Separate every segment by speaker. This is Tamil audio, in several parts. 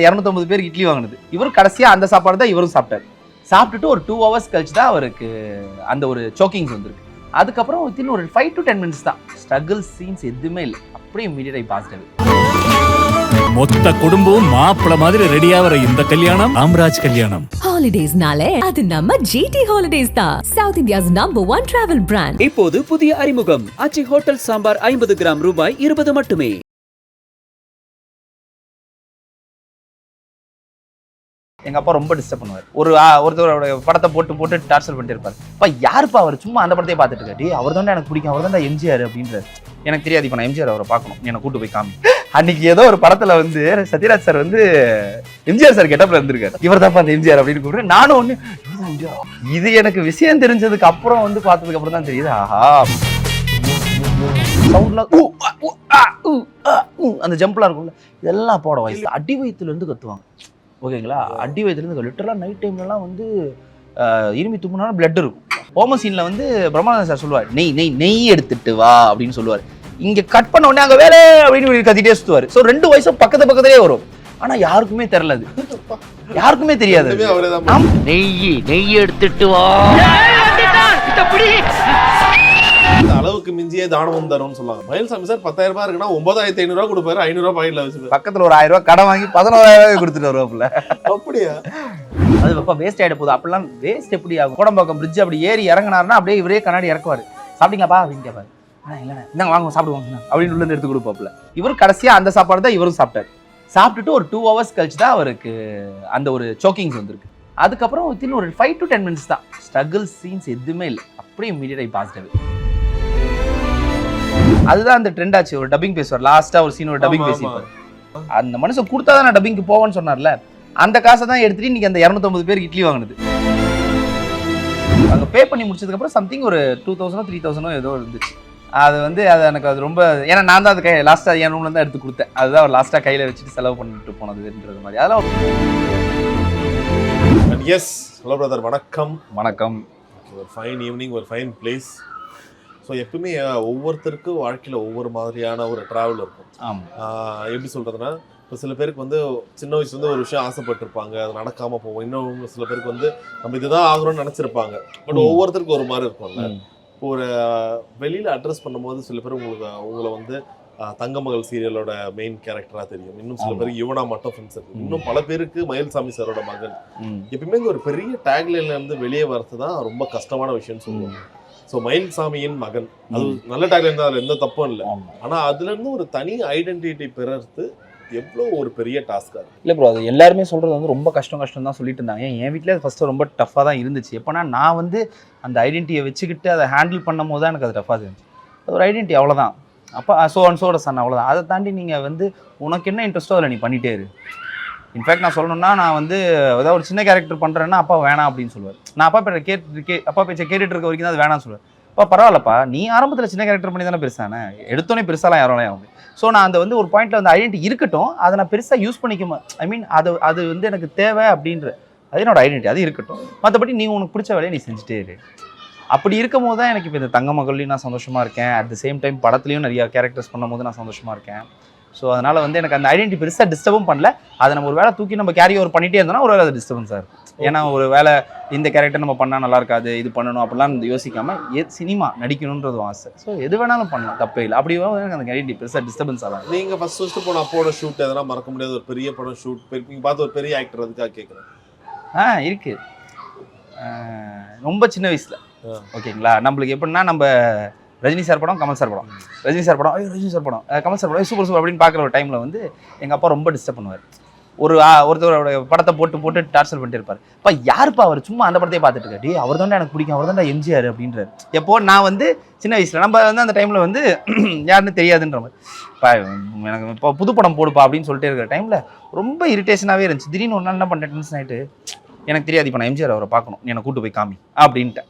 Speaker 1: இரநூத்தொம்பது பேர் இட்லி வாங்கினது. இவர் கடைசியா அந்த சாப்பாடு தான் இவரும் சாப்பிட்டாரு. சாப்பிட்டுட்டு ஒரு டூ ஹவர்ஸ் கழிச்சு தான் அவருக்கு அந்த ஒரு சோக்கிங்ஸ் வந்திருக்கு. அதுக்கப்புறம் வித்தின் ஒரு ஃபைவ் டு டென் மினிட்ஸ் தான். ஸ்ட்ரகிள் சீன்ஸ் எதுவுமே இல்லை. அப்படியே இமீடியட் ஆகி பாசிட்டிவ்
Speaker 2: மொத்த குடும்பம் மாப்பிள மாதிரி ரெடியா வர இந்த கல்யாணம் ராம்ராஜ் கல்யாணம்.
Speaker 3: ஹாலிடேஸ்னாலே அது நம்ம ஜிடி ஹாலிடேஸ் தான். South India's number one travel brand
Speaker 4: இப்போது புதிய அறிமுகம். அச்சி ஹோட்டல் சாம்பார் ஐம்பது கிராம் ரூபாய் இருபது மட்டுமே.
Speaker 1: எங்க அப்பா ரொம்ப டிஸ்டர்ப் பண்ணுவார். ஒரு ஒருத்தரோட படத்தை போட்டு போட்டு டார்ச்சர் பண்ணிட்டு இருப்பாரு அப்பா யாருப்பா அவர்? சும்மா அந்த படத்தையே பார்த்துட்டு இருக்காட்டி அவர் தான் எனக்கு பிடிக்கும். அவர் தான் எம்ஜிஆர் அப்படின்றார். எனக்கு தெரியாது இப்போ நான் எம்ஜிஆர் அவரை பார்க்கணும். என்னை கூட்டு போய் காமி. அன்னைக்கு ஏதோ ஒரு படத்துல வந்து சத்யராஜ் சார் வந்து எம்ஜிஆர் சார் கெட்டப்ல இருந்திருக்காரு. இவர் தான் அந்த எம்ஜிஆர் அப்படின்னு கூப்பிட்டு நானும் ஒண்ணு இது எனக்கு விஷயம் தெரிஞ்சதுக்கு அப்புறம் வந்து பார்த்ததுக்கு அப்புறம் தான் தெரியுது. ஆஹா. சவுண்ட்லாம் அந்த ஜம்ப்லாம் இருக்கும்ல. இதெல்லாம் போட வயசு அடி வயிற்றுல இருந்து கத்துவாங்க. ஓகேங்களா? அடி வயிற்றுலேருந்து லிட்டரலாக நைட் டைம்லலாம் வந்து ஆஹ், இருமி தும்முனாலும் பிளட் இருக்கும். ஹோம சீனில் வந்து பிரம்மானந்தன் சார் சொல்லுவார் நெய் நெய் நெய் எடுத்துட்டு வா அப்படின்னு சொல்லுவார். இங்கே கட் பண்ண உடனே அங்கே வேலை அப்படின்னு கத்திட்டே சுற்றுவார் ஸோ ரெண்டு வயசும் பக்கத்து பக்கத்துலேயே வரும். ஆனால் யாருக்குமே தெரில அது. யாருக்குமே தெரியாது.
Speaker 5: நெய் நெய் எடுத்துட்டு வா.
Speaker 6: அளவுக்கு மிஞ்சியே தானமும் தரும்னு சொல்லுவாங்க மயில்சாமி சார் பத்தாயிரம் ரூபாய் இருக்குன்னா ஒன்பதாயிரத்தி ஐநூறு ரூபாய் கொடுப்பாரு ஐநூறு ரூபாய் பாக்கெட்ல வச்சுப்பாரு.
Speaker 1: பக்கத்தில் ஒரு ஆயிரம் ரூபாய் கடன் வாங்கி பதினோராயிரம் ரூபாய் கொடுத்துட்டு வருவாப்புல.
Speaker 6: அப்படியா?
Speaker 1: அது அப்பா வேஸ்ட் ஆகிட போகுது. அப்படிலாம் வேஸ்ட் எப்படி ஆகும்? கோடம்பாக்கம் பிரிட்ஜ் அப்படி ஏறி இறங்குனாருன்னா அப்படியே இவரே கண்ணாடி இறக்குவார். சாப்பிட்டீங்களாப்பா? அப்படின்னு கேட்பாரு. "அண்ணா, இல்லைண்ணே இந்தாங்க வாங்க சாப்பிடுவாங்க அப்படின்னு உள்ள எடுத்து கொடுப்பாப்புல. இவர் கடைசியா அந்த சாப்பாடு தான் இவரும் சாப்பிட்டாரு. சாப்பிட்டுட்டு ஒரு டூ ஹவர்ஸ் கழிச்சு தான் அவருக்கு அந்த ஒரு சோக்கிங்ஸ் வந்திருக்கு அதுக்கப்புறம் வித்தின் ஒரு ஃபைவ் டு டென் மினிட்ஸ் தான். ஸ்ட்ரகிள் சீன்ஸ் எதுவுமே இல்லை. அப்படியே இமீடியட் ஆகி பாசிட்டிவ் அதுதான் அந்த ட்ரெண்ட் ஆச்சு. ஒரு டப்பிங் பேசுவார். லாஸ்டா ஒரு சீன் ஒரு டப்பிங் பேசிப்பார் அந்த மனுஷன் கொடுத்தா தான் நான் டப்பிங்க்கு போவேன்னு சொன்னார்ல. அந்த காசை தான் எடுத்துட்டு இன்னைக்கு அந்த இரநூத்தொம்பது பேர் இட்லி வாங்கினது. அங்கே பே பண்ணி முடிச்சதுக்கப்புறம் சம்திங் ஒரு டூ தௌசண்டோ த்ரீ தௌசண்டோ ஏதோ இருந்துச்சு. அது வந்து அது எனக்கு அது ரொம்ப ஏன்னா நான் தான் அது கை லாஸ்ட்டாக என் ரூம்ல தான் எடுத்து கொடுத்தேன். அதுதான் அவர் லாஸ்ட்டாக கையில் வச்சுட்டு செலவு பண்ணிட்டு போனதுன்றது மாதிரி. அதெல்லாம்
Speaker 6: எஸ் ஹலோ பிரதர் வணக்கம்.
Speaker 1: வணக்கம்.
Speaker 6: ஒரு ஃபைன் ஈவினிங் ஒரு ஃபைன் பிளேஸ் ஸோ எப்பவுமே ஒவ்வொருத்தருக்கும் வாழ்க்கையில் ஒவ்வொரு மாதிரியான ஒரு ட்ராவல் இருக்கும். எப்படி சொல்றதுன்னா இப்போ சில பேருக்கு வந்து சின்ன வயசுல இருந்து ஒரு விஷயம் ஆசைப்பட்டிருப்பாங்க. அது நடக்காம போகும். இன்னும் சில பேருக்கு வந்து நம்ம இதுதான் ஆகுறோம்னு நினைச்சிருப்பாங்க. பட். ஒவ்வொருத்தருக்கும் ஒரு மாதிரி இருக்கும்ல. இப்போ ஒரு வெளியில அட்ரஸ் பண்ணும்போது சில பேர் உங்களுக்கு உங்களை வந்து தங்கமகள் சீரியலோட மெயின் கேரக்டரா தெரியும். இன்னும் சில. பேருக்கு யுவனா மட்டும் ஃப்ரெண்ட்ஸ் இருக்கு. இன்னும் பல பேருக்கு மயில்சாமி சாரோட மகன் எப்பயுமே இங்க ஒரு பெரிய டேக்லைன்ல இருந்து வெளியே வர்றது தான் ரொம்ப கஷ்டமான விஷயம்னு சொல்லுவாங்க. ஸோ மயில்சாமியின் மகன். அது. நல்ல டேக்லைன் தான் அதுல எந்த தப்பும் இல்லை.
Speaker 1: ஆமாம்
Speaker 6: ஆனா அதுல இருந்து ஒரு தனி ஐடென்டிட்டி பெறது எவ்வளோ ஒரு பெரிய டாஸ்கா இருக்கு
Speaker 1: இல்லை ப்ரோ அது எல்லாருமே சொல்கிறது வந்து ரொம்ப கஷ்டம் கஷ்டம் தான் சொல்லிட்டு இருந்தாங்க. ஏன் என் வீட்டில் ஃபஸ்ட்டு ரொம்ப டஃப்பாக தான் இருந்துச்சு. எப்போனா நான் வந்து அந்த ஐடென்டிட்டியை வச்சுக்கிட்டு அதை ஹேண்டில் பண்ணும் போது தான் எனக்கு அது டஃப்பாக இருந்துச்சு. அது ஒரு ஐடென்டிட்டி அவ்வளோதான் அப்போ சோ அண்ட் சோட சன் அவ்வளோதான் அதை தாண்டி நீங்கள் வந்து உனக்கு என்ன இன்ட்ரெஸ்ட்டோ அதில் நீ பண்ணிட்டே இரு. இன்ஃபேக்ட் நான் சொல்லணும்னா நான் வந்து ஏதாவது ஒரு சின்ன கேரக்டர் பண்ணுறேன்னா அப்பா வேணாம் அப்படின்னு சொல்லுவார். நான் அப்பா பேரை கேட்டு கே அப்பா பேச்சை கேட்டுட்டு இருக்க வரைக்கும் தான் அது வேணாம்னு சொல்லுவேன் அப்பா பரவாயில்லப்பா நீ ஆரம்பத்தில் சின்ன கேரக்டர் பண்ணி தானே பெருசானே எடுத்தோன்னே பெருசாலாம் யாரும் ஆகும் ஸோ நான் அந்த வந்து ஒரு பாயிண்ட்ல வந்து ஐடென்டி இருக்கட்டும் அதை நான் பெருசாக யூஸ் பண்ணிக்க ஐ மீன் அது அது வந்து எனக்கு தேவை அப்படின்ற அது என்னோட ஐடென்டி அது இருக்கட்டும். மற்றபடி நீ உனக்கு பிடிச்ச வேலையை நீ செஞ்சுட்டே இரு. அப்படி இருக்கும் போது தான் எனக்கு இப்போ இந்த தங்க மகள்லையும் நான் சந்தோஷமாக இருக்கேன். அட் த சேம் டைம் படத்துலையும் நிறைய கேரக்டர்ஸ் பண்ணும்போது நான் சந்தோஷமாக இருக்கேன். ஸோ அதனால வந்து எனக்கு அந்த ஐடென்டி பெருசாக டிஸ்டர்பும் பண்ணல. அதை நம்ம ஒரு வேலை தூக்கி நம்ம கேரி ஓவர் பண்ணிட்டே இருந்தோம்னா ஒரு வேலை அது டிஸ்டர்பன்ஸாக இருக்கும் ஏன்னா ஒரு வேலை இந்த கேரக்டர் நம்ம பண்ணால் நல்லா இருக்காது இது பண்ணணும் அப்படிலாம் யோசிக்காம எ சினிமா நடிக்கணுன்றது ஆசை. ஸோ எது வேணாலும் பண்ணலாம் தப்பே இல்லை. அப்படி எனக்கு அந்த ஐடென்டி பெருசாக டிஸ்டர்பன்ஸ் ஆகாது.
Speaker 6: நீங்க ஃபர்ஸ்ட் ஃபர்ஸ்ட் போன அப்போட ஷூட் எதனா மறக்க முடியாத ஒரு பெரிய படம் ஷூட் நீங்க பார்த்த ஒரு பெரிய ஆக்டர் அதுக்காக கேட்குறேன்
Speaker 1: ஆ இருக்கு. ஆஹ் ரொம்ப சின்ன வயசுல. ஓகேங்களா? நம்மளுக்கு எப்படின்னா நம்ம ரஜினி சார் படம் கமல் சார் படம். ரஜினி சார் படம் ஐயோ ரஜினி சார் படம். கமல் சார் படம் சூப்பர் சூப்பர் அப்படின்னு பார்க்குற ஒரு டைமில் வந்து எங்கள் அப்பா ரொம்ப டிஸ்டர்ப் பண்ணுவார். ஒரு ஒருத்தரோட படத்தை போட்டு போட்டு டார்ச்சர் பண்ணிட்டு இருப்பார். இப்போ யாருப்பா அவர்? சும்மா அந்த படத்தையே பார்த்துட்டு இருக்காரு. அவர் தான் எனக்கு பிடிக்கும். அவர் தான் எம்ஜிஆர் அப்படின்றார். எப்போ நான் வந்து சின்ன வயசில் நம்ம வந்து அந்த டைமில் வந்து யாருன்னு தெரியாதுன்ற மாதிரி. இப்போ எனக்கு இப்போ புது படம் போடுப்பா அப்படின்னு சொல்லிட்டு இருக்கிற டைமில் ரொம்ப இரிட்டேஷனாகவே இருந்துச்சு. திடீர்னு ஒன்றா என்ன பண்ணிட்டேன் டென்ஷன் ஆகிட்டு எனக்கு தெரியாது இப்போ நான் எம்ஜிஆர் அவரை பார்க்கணும். என்னை கூட்டு போய் காமி அப்படின்ட்டு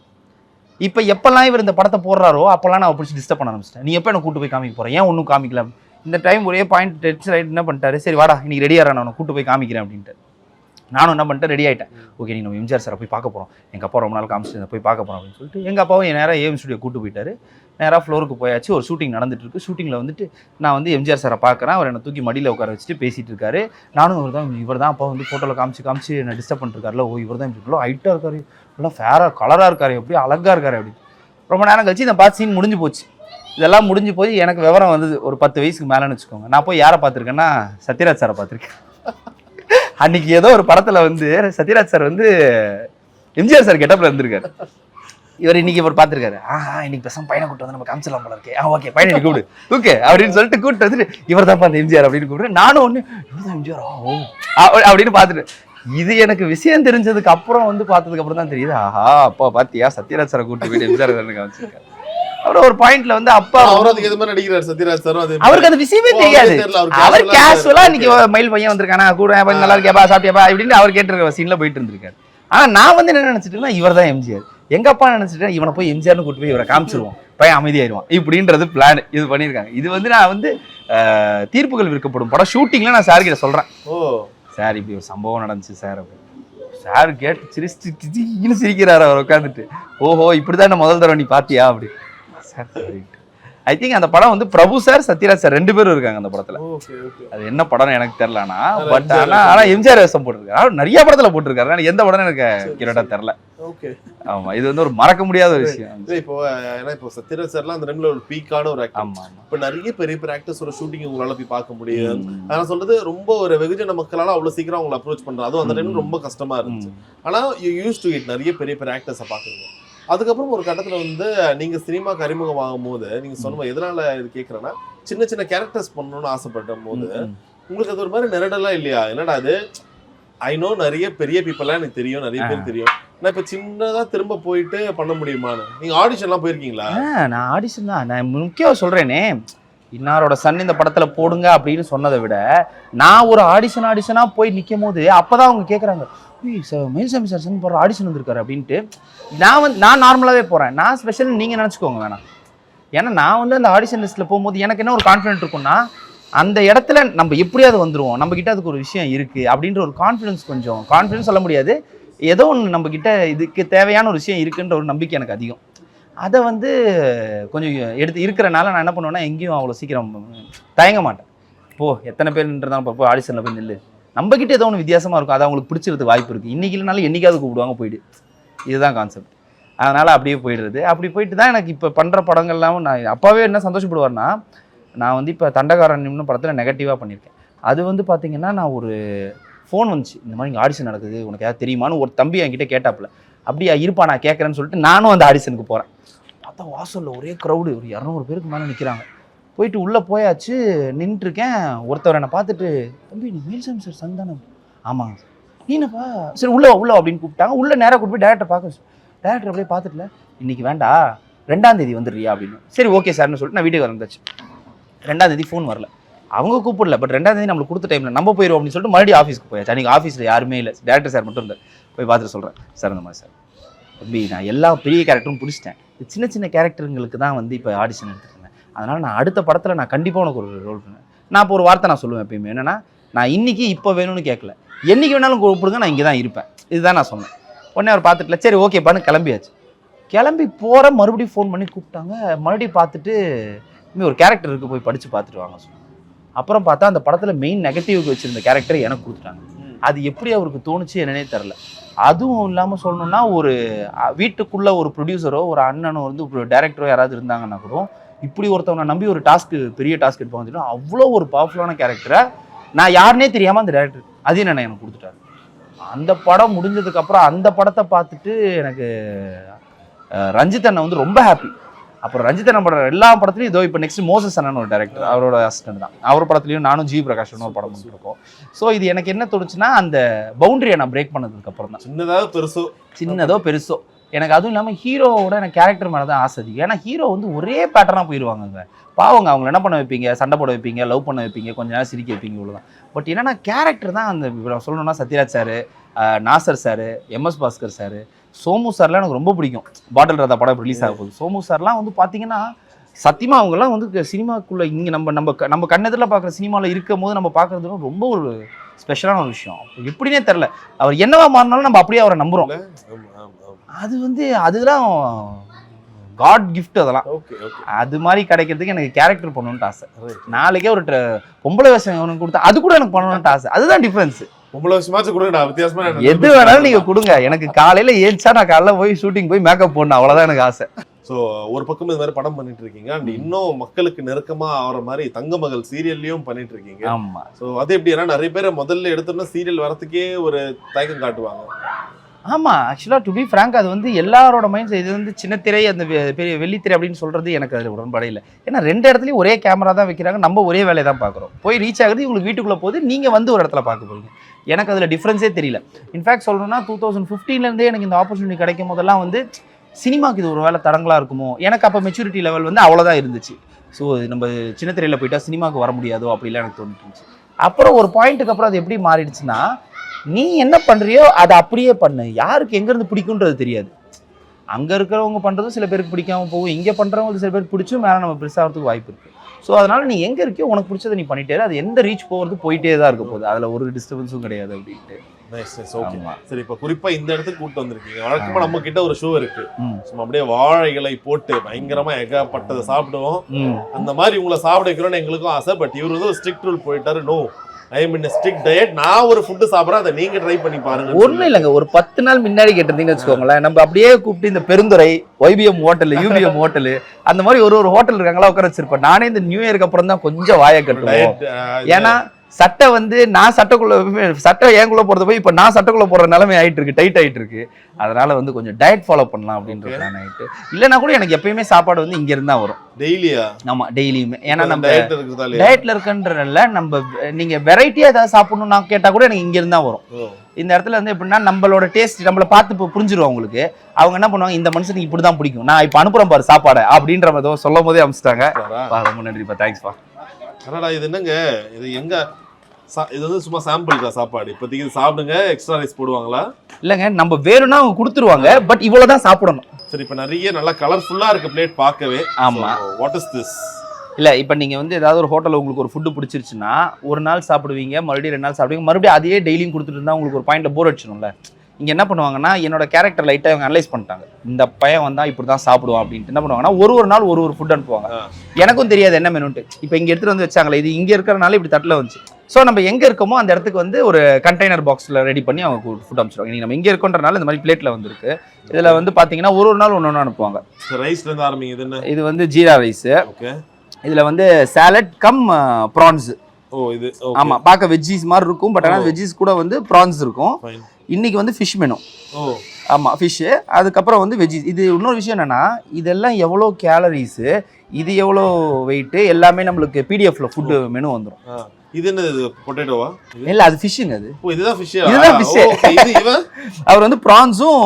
Speaker 1: இப்போ எப்போல்லாம் இவர் இந்த படத்தை போடுறாரோ அப்போல்லாம் நான் பிடிச்சி டிஸ்டர்ப் பண்ண ஆரம்பிச்சிட்டேன். நீ எப்போ என்ன கூட்டு போய் காமிக்க போகிறேன் ஏன் ஒன்றும் காமிக்கல? இந்த டைம் ஒரே பாயிண்ட் டென்ஷன் ரைட் என்ன பண்ணிட்டாரு? சரி வாடா இன்னைக்கு ரெடியாக நான் உன்னை கூட்டு போய் காமிக்கிறேன் அப்படின்ட்டு. நானும் என்ன பண்ணிட்டேன் ரெடி ஆகிட்டேன் ஓகே நீ நம்ம எம்ஜிஆர் சாரை போய் பார்க்க போகிறோம் எங்கள் அப்பா ரொம்ப நாள் காமிச்சிட்டு போய் பார்க்க போகிறோம் அப்படின்னு சொல்லிட்டு எங்கள் அப்பாவும் என் நேரம் ஏஎம் ஸ்டுடியோ கூட்டு போயிட்டாரு. நேராக ஃப்ளோருக்கு போயாச்சு. ஒரு ஷூட்டிங் நடந்துட்டுருக்கு. ஷூட்டிங்கில் வந்துட்டு நான் வந்து எம்ஜிஆர் சாரை பார்க்குறேன் அவர் என்னை தூக்கி மடியில் உட்கார வச்சுட்டு பேசிகிட்டு இருக்காரு. நானும் இவர் தான் இவர் தான் அப்போ வந்து ஃபோட்டோவில் காமிச்சு காமிச்சு என்ன டிஸ்டர்ப் பண்ணிருக்காருல ஓ இவர் தான் இவ்வளோ ஹைட்டாக இருக்காரு. நல்லா ஃபேராக கலராக இருக்காரு. எப்படி அழகாக இருக்காரு அப்படி. ரொம்ப நேரம் கழிச்சு இந்த பார்த்து சீன் முடிஞ்சு போச்சு. இதெல்லாம் முடிஞ்சு போய் எனக்கு விவரம் வந்தது. ஒரு பத்து வயசுக்கு மேலேன்னு வச்சுக்கோங்க. நான் போய் யாரை பார்த்துருக்கேன்னா சத்யராஜ் சாரை பார்த்துருக்கேன். அன்னைக்கு ஏதோ ஒரு படத்தில் வந்து சத்யராஜ் சார் வந்து எம்ஜிஆர் சார் கெட்டப்பில் இருந்திருக்காரு. இவர் இன்னைக்கு இவர் பார்த்துருக்காரு. ஆஹா இன்னைக்கு பேசாம பையனை கூட்டு வந்து நம்ம காமிச்சிடலாம் போல இருக்கே. ஆ ஓகே பையனை கூப்பிடு. ஓகே அப்படின்னு சொல்லிட்டு கூப்பிட்டு வந்துட்டு இவர் தான் அந்த எம்ஜிஆர் அப்படின்னு கூப்பிட்டு நானும் ஒன்று இவர் தான் எம்ஜிஆர்? ஓ. அப்ப- அப்படின்னு பார்த்துட்டு இது எனக்கு விஷயம் தெரிஞ்சதுக்கு அப்புறம் வந்து பார்த்ததுக்கு அப்புறம் தான் தெரியுது. ஆஹா அப்பா பாத்தியா? சத்யராஜ் சாரை கூப்பிட்டு போயிட்டு எம்ஜிஆர் சார் காமிச்சிருக்காரு. அப்புறம் ஒரு பாயிண்ட்ல வந்து அப்பா
Speaker 6: அவரும் அதுக்கு எது மாதிரி நடிக்கிறார் சத்யராஜ் அது
Speaker 1: அவருக்கு அந்த விஷயமே தெரியாது.
Speaker 6: அவருக்கு அவர்
Speaker 1: கேஷுவலா. இன்னைக்கு மயில் பையன் வந்திருக்கானா? கூட நல்லா இருக்கியாப்பா சாப்பிட்டியாப்பா? இப்படின்னு அவர் கேட்டிருக்க சீன்ல போயிட்டு இருந்திருக்காரு. ஆனா நான் வந்து என்ன நினைச்சிட்டேன்னா இவர் தான் எம்ஜிஆர். எங்க அப்பா நினைச்சிட்டேன் இவனை போய் எம்ஜிஆர்னு கூட்டு போய் இவரை காமிச்சிருவோம். பையன் அமைதியாயிருவான் இப்படின்றது பிளான் இது பண்ணியிருக்காங்க. இது வந்து நான் வந்து தீர்ப்புகள் விற்கப்படும் படம். ஷூட்டிங்ல நான் சார் கிட்ட சொல்றேன்.
Speaker 6: ஓ.
Speaker 1: சார் இப்படி ஒரு சம்பவம் நடந்துச்சு சார் சார் கேட்டு சிரிச்சு சிரிக்கிறாரு அவர் உட்காந்துட்டு ஓஹோ இப்படிதான் நான் முதல் தடவை நீ பாத்தியா? அப்படி சார் ஐ திங்க் அந்த படம் வந்து பிரபு சார் சத்யராஜ் சார் ரெண்டு பேரும் இருக்காங்க அந்த படத்துல. அது என்ன படம்னு எனக்கு தெரியலனா பட் ஆனா ஆனா எம்ஜிஆர் வேஷம் போட்டிருக்காரு. நிறைய படத்துல போட்டிருக்காரு. ஆனா எந்த படம் எனக்கு கிரேட்டா தெரியல.
Speaker 6: ஓகே.
Speaker 1: ஆமா இது வந்து ஒரு மறக்க முடியாத ஒரு விஷயம்.
Speaker 6: இப்போ ஏன்னா இப்போ சத்யராஜ் சார்லாம் அந்த டைம்ல ஒரு பீக்கான ஒரு ஆக்டர்
Speaker 1: ஆமா
Speaker 6: இப்போ நிறைய பெரிய பெரிய ஆக்டர்ஸோட ஷூட்டிங் உங்களால போய் பார்க்க முடியும். நான் சொல்றது ரொம்ப ஒரு வெகுஜன மக்களால அவ்வளவு சீக்கிரம் அவங்களை அப்ரோச் பண்றது அதுவும் அந்த டைம்ல. ரொம்ப கஷ்டமா இருந்துச்சு. ஆனா யூ யூஸ் டு இட் நிறைய பெரிய பெரிய ஆக்டர்ஸை பாக்குறீங்க அதுக்கப்புறம் ஒரு கட்டத்துல வந்து நீங்க சினிமாக்கு அறிமுகமாகும் போது நீங்க சொன்ன எதனால இது கேக்குறேன்னா சின்ன சின்ன கேரக்டர்ஸ் பண்ணணும்னு ஆசைப்பட்ட போது. உங்களுக்கு அது ஒரு மாதிரி நெருடலா இல்லையா? என்னடா அது? ஐ நோ நிறைய பெரிய பீப்புளா எனக்கு தெரியும் நிறைய பேர் தெரியும். நான் இப்ப சின்னதா திரும்ப போயிட்டு பண்ண முடியுமான்னு? நீங்க ஆடிஷன்லாம் போயிருக்கீங்களா?
Speaker 1: நான் ஆடிஷன் தான். நான் முக்கியம் சொல்றேனே. இன்னாரோட சன் இந்த படத்துல போடுங்க அப்படின்னு சொன்னதை விட நான் ஒரு ஆடிஷன் ஆடிஷனா போய் நிற்கும் போது அப்பதான் அவங்க கேக்குறாங்க "ஏய், சார் மயில்சாமி சார் சன் போகிற ஆடிஷன் வந்திருக்காரு அப்படின்ட்டு நான் வந்து நான் நார்மலாகவே போகிறேன் நான் ஸ்பெஷல் நீங்கள் நினச்சிக்கோங்க வேணாம். ஏன்னா நான் வந்து அந்த ஆடிஷன் லிஸ்ட்டில் போகும்போது எனக்கு என்ன ஒரு கான்ஃபிடென்ட் இருக்கும்னா அந்த இடத்துல நம்ம எப்படியாவது வந்துடுவோம் நம்மக்கிட்ட அதுக்கு ஒரு விஷயம் இருக்குது அப்படின்ற ஒரு கான்ஃபிடன்ஸ் கொஞ்சம். கான்ஃபிடன்ஸ் சொல்ல முடியாது. ஏதோ ஒன்று நம்மக்கிட்ட இதுக்கு தேவையான ஒரு விஷயம் இருக்குன்ற ஒரு நம்பிக்கை எனக்கு அதிகம். அதை வந்து கொஞ்சம் எடுத்து இருக்கிறனால நான் என்ன பண்ணுவேன்னா எங்கேயும் அவ்வளோ சீக்கிரம் தயங்க மாட்டேன். போ எத்தனை பேர்ன்றதாலும் போய் ஆடிஷனில் போய் நில்லு. நம்மக்கிட்ட ஏதோ ஒன்று வித்தியாசமாக இருக்கும். அது அவங்களுக்கு பிடிச்சிருக்கு வாய்ப்பு இருக்குது இன்றைக்கி இல்லைனாலும் என்றைக்காவது கூப்பிடுவாங்க போயிட்டு இதுதான் கான்செப்ட் அதனால் அப்படியே போயிடுறது. அப்படி போயிட்டு தான் எனக்கு இப்போ பண்ணுற படங்கள்லாம் நான் அப்பாவே என்ன சந்தோஷப்படுவார்னா நான் வந்து இப்போ தண்டகாரண்யம்னு படத்தில் நெகட்டிவாக பண்ணியிருக்கேன். அது வந்து பார்த்திங்கன்னா நான் ஒரு ஃபோன் வந்துச்சு. இந்த மாதிரி இங்கே ஆடிஷன் நடக்குது உனக்கு ஏதாவது தெரியுமான்னு ஒரு தம்பி என்கிட்ட கேட்டாப்புல. அப்படியா இருப்பா நான் கேட்குறேன்னு சொல்லிட்டு நானும் அந்த ஆடிஷனுக்கு போகிறேன் பார்த்தா வாசலில் ஒரே க்ரௌடு ஒரு இரநூறு பேருக்கு மேலே நிற்கிறாங்க போயிட்டு உள்ளே போயாச்சு நின்றுருக்கேன் ஒருத்தவர் என்னை பார்த்துட்டு தம்பி நீ மேல்சாமி சார் சந்தானம் தானே? ஆமாங்க நீ என்னப்பா? சரி உள்ளே உள்ளே உள்ள அப்படின்னு கூப்பிட்டாங்க. உள்ளே நேராக கூப்பிட்டு போய் டேரக்டர் பார்க்க டேரக்டர் அப்படியே பார்த்துட்டுல இன்னைக்கு வேண்டா ரெண்டாம் தேதி வந்துடுறியா? அப்படின்னு. சரி ஓகே சார்னு சொல்லிட்டு நான் வீட்டுக்கு வந்தாச்சு. ரெண்டாம் தேதி ஃபோன் வரல. அவங்க கூப்பிடல பட் ரெண்டாம் தேதி நம்மளுக்கு கொடுத்த டைமில் நம்ம போயிடும் அப்படின்னு சொல்லிட்டு மறுபடியும் ஆஃபீஸ்க்கு போயாச்சு. அன்றைக்கி ஆஃபீஸில் யாருமே இல்லை. டேரக்டர் சார் மட்டும் இருந்தார். போய் பார்த்துட்டு சொல்கிறேன் சார் அந்த மாதிரி சார் தம்பி நான் எல்லா பெரிய கேரக்டரும் பிடிச்சிட்டேன். இந்த சின்ன சின்ன கேரக்டருங்களுக்கு தான் வந்து இப்போ ஆடிஷன் எடுத்துருக்கேன். அதனால் நான் அடுத்த படத்தில் நான் கண்டிப்பாக உனக்கு ஒரு ரோல் பண்ணேன் நான் இப்போ ஒரு வார்த்தை நான் சொல்லுவேன் எப்பயுமே. என்னன்னா நான் இன்னைக்கு இப்போ வேணும்னு கேட்கல என்னைக்கு வேணாலும் கூப்பிடுங்க நான் இங்கே தான் இருப்பேன். இதுதான் நான் சொன்னேன். உடனே அவர் பார்த்துட்டுல சரி ஓகேப்பான்னு கிளம்பியாச்சு. கிளம்பி போகிற மறுபடியும் ஃபோன் பண்ணி கூப்பிட்டாங்க. மறுபடியும் பார்த்துட்டு இனிமே ஒரு கேரக்டர் இருக்கு போய் படித்து பார்த்துட்டு வாங்க சொன்னாங்க. அப்புறம் பார்த்தா அந்த படத்தில் மெயின் நெகட்டிவ்க்கு வச்சிருந்த கேரக்டரை எனக்கு கொடுத்துட்டாங்க. அது எப்படி அவருக்கு தோணுச்சு என்னன்னே தெரில அதுவும் இல்லாமல் சொல்லணும்னா ஒரு வீட்டுக்குள்ள ஒரு ப்ரொடியூசரோ ஒரு அண்ணனோ வந்து ஒரு டேரக்டரோ யாராவது இருந்தாங்கன்னா கூட இப்படி ஒருத்தவனை நம்பி ஒரு டாஸ்க்கு பெரிய டாஸ்க் எடுப்பாங்க தெரியும் அவ்வளோ ஒரு பவர்ஃபுல்லான கேரக்டரை நான் யாருனே தெரியாமல் அந்த டேரக்டர் அதே நான் எனக்கு கொடுத்துட்டாரு. அந்த படம் முடிஞ்சதுக்கு அப்புறம் அந்த படத்தை பார்த்துட்டு எனக்கு ரஞ்சித் அண்ணன் வந்து ரொம்ப ஹாப்பி அப்புறம் ரஞ்சித் அண்ணன் படம் எல்லா படத்துலையும் இதோ இப்போ நெக்ஸ்ட் மோசஸ் அண்ணன் ஒரு டேரக்டர் அவரோட அசிஸ்டன்ட் தான். அவர் படத்துலையும் நானும் ஜி பிரகாஷ்னு ஒரு படம் பண்ணிருக்கோம். ஸோ இது எனக்கு என்ன தோணுச்சுன்னா அந்த பவுண்டரியை நான் பிரேக் பண்ணதுக்கு அப்புறம் தான்
Speaker 6: சின்னதாவது பெருசோ?
Speaker 1: சின்னதோ பெருசோ. எனக்கு அதுவும் இல்லாமல் ஹீரோவோட எனக்கு கேரக்டர் மேலே தான் ஆசை அதிகம். ஏன்னா ஹீரோ வந்து ஒரே பேட்டர்னாக போயிடுவாங்க பாவங்க அவங்க என்ன பண்ண வைப்பீங்க? சண்டை போட வைப்பீங்க? லவ் பண்ண வைப்பீங்க? கொஞ்ச நேரம் சிரிக்க வைப்பீங்க இவ்வளோதான் பட் என்னன்னா கேரக்டர் தான் அந்த இப்ப சொல்லணும்னா Sathyaraj sir Nassar sir M S Bhaskar sir Somu சார்லாம் எனக்கு ரொம்ப பிடிக்கும். பாட்டில் ரதா படம் ரிலீஸ் ஆக போகுது. சோமு சார்லாம் வந்து பார்த்தீங்கன்னா சத்தியமாக அவங்கெல்லாம் வந்து சினிமாக்குள்ளே இங்கே நம்ம நம்ம க- நம்ம கண்ணத்தில் பார்க்குற சினிமாவில் இருக்கும் போது நம்ம பார்க்குறது ரொம்ப ஒரு ஸ்பெஷலான ஒரு விஷயம். எப்படின்னே தெரில அவர் என்னவா மாறினாலும் நம்ம அப்படியே அவரை
Speaker 6: நம்புகிறோம்
Speaker 1: அது வந்து அதுதான் காட் கிஃப்ட் அதெல்லாம்.
Speaker 6: ஓகே ஓகே
Speaker 1: அது மாதிரி கிடைக்கிறதுக்கு எனக்கு கேரக்டர் பண்ணணும்னு ஆசை. நாளைக்கே ஒரு பொம்பளை வேஷம் அவனுக்கு கொடுத்தா அது கூட எனக்கு பண்ணணும்னு ஆசை. அதுதான் டிஃபரன்ஸ்
Speaker 6: உங்களை வருஷமாச்சும் கொடுங்கடா வித்தியாசமா எனக்கு
Speaker 1: எது வேணாலும் நீங்க கொடுங்க. எனக்கு காலையில ஏஞ்சா நான் காலைல போய் ஷூட்டிங் போய் மேக்கப் போடணும். அவ்வளவுதான் எனக்கு ஆசை.
Speaker 6: ஸோ ஒரு பக்கம் இது மாதிரி படம் பண்ணிட்டு இருக்கீங்க அண்ட் இன்னும் மக்களுக்கு நெருக்கமா ஆகிற மாதிரி தங்க மகள் சீரியல்லையும் பண்ணிட்டு இருக்கீங்க
Speaker 1: ஆமா.
Speaker 6: ஸோ அது எப்படி ஏன்னா நிறைய பேர் முதல்ல எடுத்தோம்னா சீரியல் வரதுக்கே ஒரு தயக்கம் காட்டுவாங்க.
Speaker 1: ஆமாம் ஆக்சுவலாக டு பி ஃப்ராங்க் அது வந்து எல்லாரோட மைண்ட்ஸ் இது வந்து சின்ன திரை அந்த பெரிய வெள்ளித்திரை அப்படின்னு சொல்கிறது எனக்கு அதில் உடன்பாடு இல்லை. ஏன்னா ரெண்டு இடத்துலையும் ஒரே கேமரா தான் வைக்கிறாங்க நம்ம ஒரே வேலையை தான் பார்க்குறோம். போய் ரீச் ஆகுது உங்களுக்கு வீட்டுக்குள்ளே போகுது நீங்கள் வந்து ஒரு இடத்துல பார்க்க போறீங்க. எனக்கு அதில் டிஃப்ரென்ஸே தெரியல. இன்ஃபேக்ட் சொல்லணும்னா டூ தௌசண்ட் ஃபிஃப்டீன்லேருந்தே எனக்கு இந்த ஆப்பர்ச்சுனிட்டி கிடைக்கும் போதெல்லாம் வந்து சினிமாக்கு இது ஒரு வேலை தடங்களாக இருக்குமோ? எனக்கு அப்போ மெச்சூரிட்டி லெவல் வந்து அவ்வளோதான் இருந்துச்சு. ஸோ நம்ம சின்ன திரையில் போயிட்டா சினிமாவுக்கு வர முடியாதோ அப்படிலாம் எனக்கு தோணிட்டு இருந்துச்சு. அப்புறம் ஒரு பாயிண்ட்டுக்கு அப்புறம் அது எப்படி மாறிடுச்சுன்னா நீ என்ன பண்றியோ அதை அப்படியே பண்ணு. யாருக்கு எங்கேருந்து பிடிக்குன்றது தெரியாது. அங்கே இருக்கிறவங்க பண்ணுறதும் சில பேருக்கு பிடிக்காம போகும். இங்கே பண்ணுறவங்களுக்கு சில பேருக்கு பிடிச்சும் மேலே நம்ம பெருசாகிறதுக்கு வாய்ப்பு இருக்குது ஸோ அதனால நீ எங்கே இருக்கியோ உனக்கு பிடிச்சதை நீ பண்ணிட்டே. அது எந்த ரீச் போகிறது போயிட்டே தான் இருக்க போகுது. அதில் ஒரு டிஸ்டர்பன்ஸும் கிடையாது அப்படின்ட்டு.
Speaker 6: சரி இப்போ குறிப்பா இந்த இடத்துக்கு கூட்டு வந்திருக்கீங்க. வழக்கமா நம்ம கிட்ட ஒரு ஷோ இருக்கு. சும்மா அப்படியே வாழை இலை போட்டு பயங்கரமா ஏகப்பட்டதை சாப்பிடுவோம். அந்த மாதிரி உங்களை சாப்பிட வைக்கணும்னு எங்களுக்கும் ஆசை. பட் இவர் வந்து ஒரு ஸ்ட்ரிக்ட் ரூல் போயிட்டாரு. No I mean strict diet நான் ஒரு ஃபுட்டு சாப்பிட்றேன். அதை நீங்க ட்ரை பண்ணி பாருங்க.
Speaker 1: ஒன்றும் இல்லைங்க. ஒரு பத்து நாள் முன்னாடி கேட்டிருந்தீங்கன்னு வச்சுக்கோங்களேன். நம்ம அப்படியே கூப்பிட்டு இந்த Perundurai YBM hotel UBM hotel அந்த மாதிரி ஒரு ஒரு ஹோட்டல் இருக்காங்களா உட்கார வச்சிருப்பேன் நானே இந்த நியூ இயருக்கு அப்புறம் தான் கொஞ்சம் வாயை கட்டுவோம்.
Speaker 6: டயட்
Speaker 1: ஏன்னா சட்டை வந்து நான் சட்டைக்குள்ள சட்டை ஏங்குள்ள போறது போய் இப்போ நான் சட்டைக்குள்ள போற நிலைமை ஆயிட்டு இருக்கு டைட் ஆயிட்டு இருக்கு அதனால வந்து கொஞ்சம் டயட் ஃபாலோ பண்ணலாம் அப்படின்ற
Speaker 6: Okay.
Speaker 1: பிளான் ஆயிட்டு. இல்லைன்னா கூட எனக்கு எப்பயுமே சாப்பாடு வந்து இங்க இருந்தா வரும்.
Speaker 6: டெய்லியா?
Speaker 1: ஆமா டெய்லியுமே. ஏன்னா நம்ம
Speaker 6: டயட் இருக்கிறதா இல்லையா?
Speaker 1: டயட்ல இருக்கன்றதுல நம்ம நீங்க வெரைட்டியா ஏதாவது சாப்பிடணும் நான் கேட்டா கூட எனக்கு இங்க இருந்தா வரும். இந்த இடத்துல வந்து எப்படின்னா நம்மளோட டேஸ்ட் நம்மள பார்த்து இப்போ புரிஞ்சிரும் அவங்களுக்கு. அவங்க என்ன பண்ணுவாங்க இந்த மனுஷனுக்கு இப்படி தான் பிடிக்கும். நான் இப்போ அனுப்புறேன் பாரு சாப்பாடை அப்படின்ற மாதிரி சொல்லும் போதே அமிச்சிட்டாங்க. ரொம்ப நன்றிப்பா. தேங்க்ஸ்ப்பா
Speaker 6: இது என்னங்க? இது எங்க இது வந்து சும்மா சாம்பிளுக்கா சாப்பாடு. இப்போதைக்கு இது சாப்பிடுங்க எக்ஸ்ட்ரா ரைஸ் போடுவாங்களா?
Speaker 1: இல்லைங்க நம்ம வேணும்னா அவங்க கொடுத்துருவாங்க பட் இவ்வளவுதான் சாப்பிடணும்.
Speaker 6: சரி இப்போ நிறைய நல்லா கலர்ஃபுல்லா இருக்க பிளேட் பார்க்கவே.
Speaker 1: ஆமா.
Speaker 6: வாட் இஸ் திஸ்
Speaker 1: இல்ல இப்போ நீங்க வந்து ஏதாவது ஒரு ஹோட்டல்ல உங்களுக்கு ஒரு ஃபுட்டு பிடிச்சிருச்சுன்னா ஒரு நாள் சாப்பிடுவீங்க மறுபடியும் ரெண்டு நாள் சாப்பிடுவீங்க மறுபடியும் அதையே டெய்லியும் கொடுத்துட்டு இருந்தா உங்களுக்கு ஒரு பாயிண்ட்ல போர் அடிச்சிடும்ல. இங்க என்ன பண்ணுவாங்கன்னா என்னோட கேரக்டர் லைட்டா இவங்க அனலைஸ் பண்ணிட்டாங்க. இந்த பையன் வந்தா இப்படி தான் சாப்பிடுவான் அப்படின்ட்டு. என்ன பண்ணுவாங்கன்னா ஒரு ஒரு நாள் ஒரு ஒரு ஃபுட் அனுப்புவாங்க. எனக்கும் தெரியாது என்ன மெனுன்ட்டு இப்போ இங்க எடுத்துட்டு வந்து வச்சாங்களே இது இங்க இருக்கிறனால இப்படி தட்டில் வந்துச்சு. ஸோ நம்ம எங்க இருக்கோமோ அந்த இடத்துக்கு வந்து ஒரு கண்டெய்னர் பாக்ஸ்ல ரெடி பண்ணி அவங்க ஃபுட் அனுப்பிச்சிடுவாங்க நீங்க நம்ம இங்க இருக்கோன்றனால இந்த மாதிரி பிளேட்ல வந்திருக்கு. இதுல வந்து பாத்தீங்கன்னா ஒரு ஒரு நாள் ஒன்று ஒன்று அனுப்புவாங்க.
Speaker 6: ரைஸ்ல இருந்து ஆரம்பிங்க இது
Speaker 1: வந்து ஜீரா ரைஸ்
Speaker 6: ஓகே
Speaker 1: இதுல வந்து சாலட் கம் ப்ரான்ஸ்
Speaker 6: ஓ இது
Speaker 1: ஆமா பார்க்க வெஜ்ஜீஸ் மாதிரி இருக்கும் பட் ஆனால். வெஜ்ஜீஸ் கூட வந்து ப்ரான்ஸ் இருக்கும். இன்னைக்கு வந்து ஃபிஷ் மெனு
Speaker 6: ஓ.
Speaker 1: ஆமா ஃபிஷ்ஷு அதுக்கப்புறம் வந்து வெஜ்ஜீஸ் இது இன்னொரு விஷயம் என்னன்னா இதெல்லாம் எவ்வளோ கேலரிஸு இது எவ்வளோ வெயிட்டு எல்லாமே நம்மளுக்கு பிடிஎஃப்ல ஃபுட்டு மெனு வந்துடும்.
Speaker 6: இது என்ன இது? பொட்டேட்டோவா
Speaker 1: இல்லை அது ஃபிஷ்ஷுங்க அது
Speaker 6: ஓ இதுதான் ஃபிஷ்
Speaker 1: இதுதான் fish.
Speaker 6: இது இவன்
Speaker 1: அவர் வந்து ப்ரான்ஸும்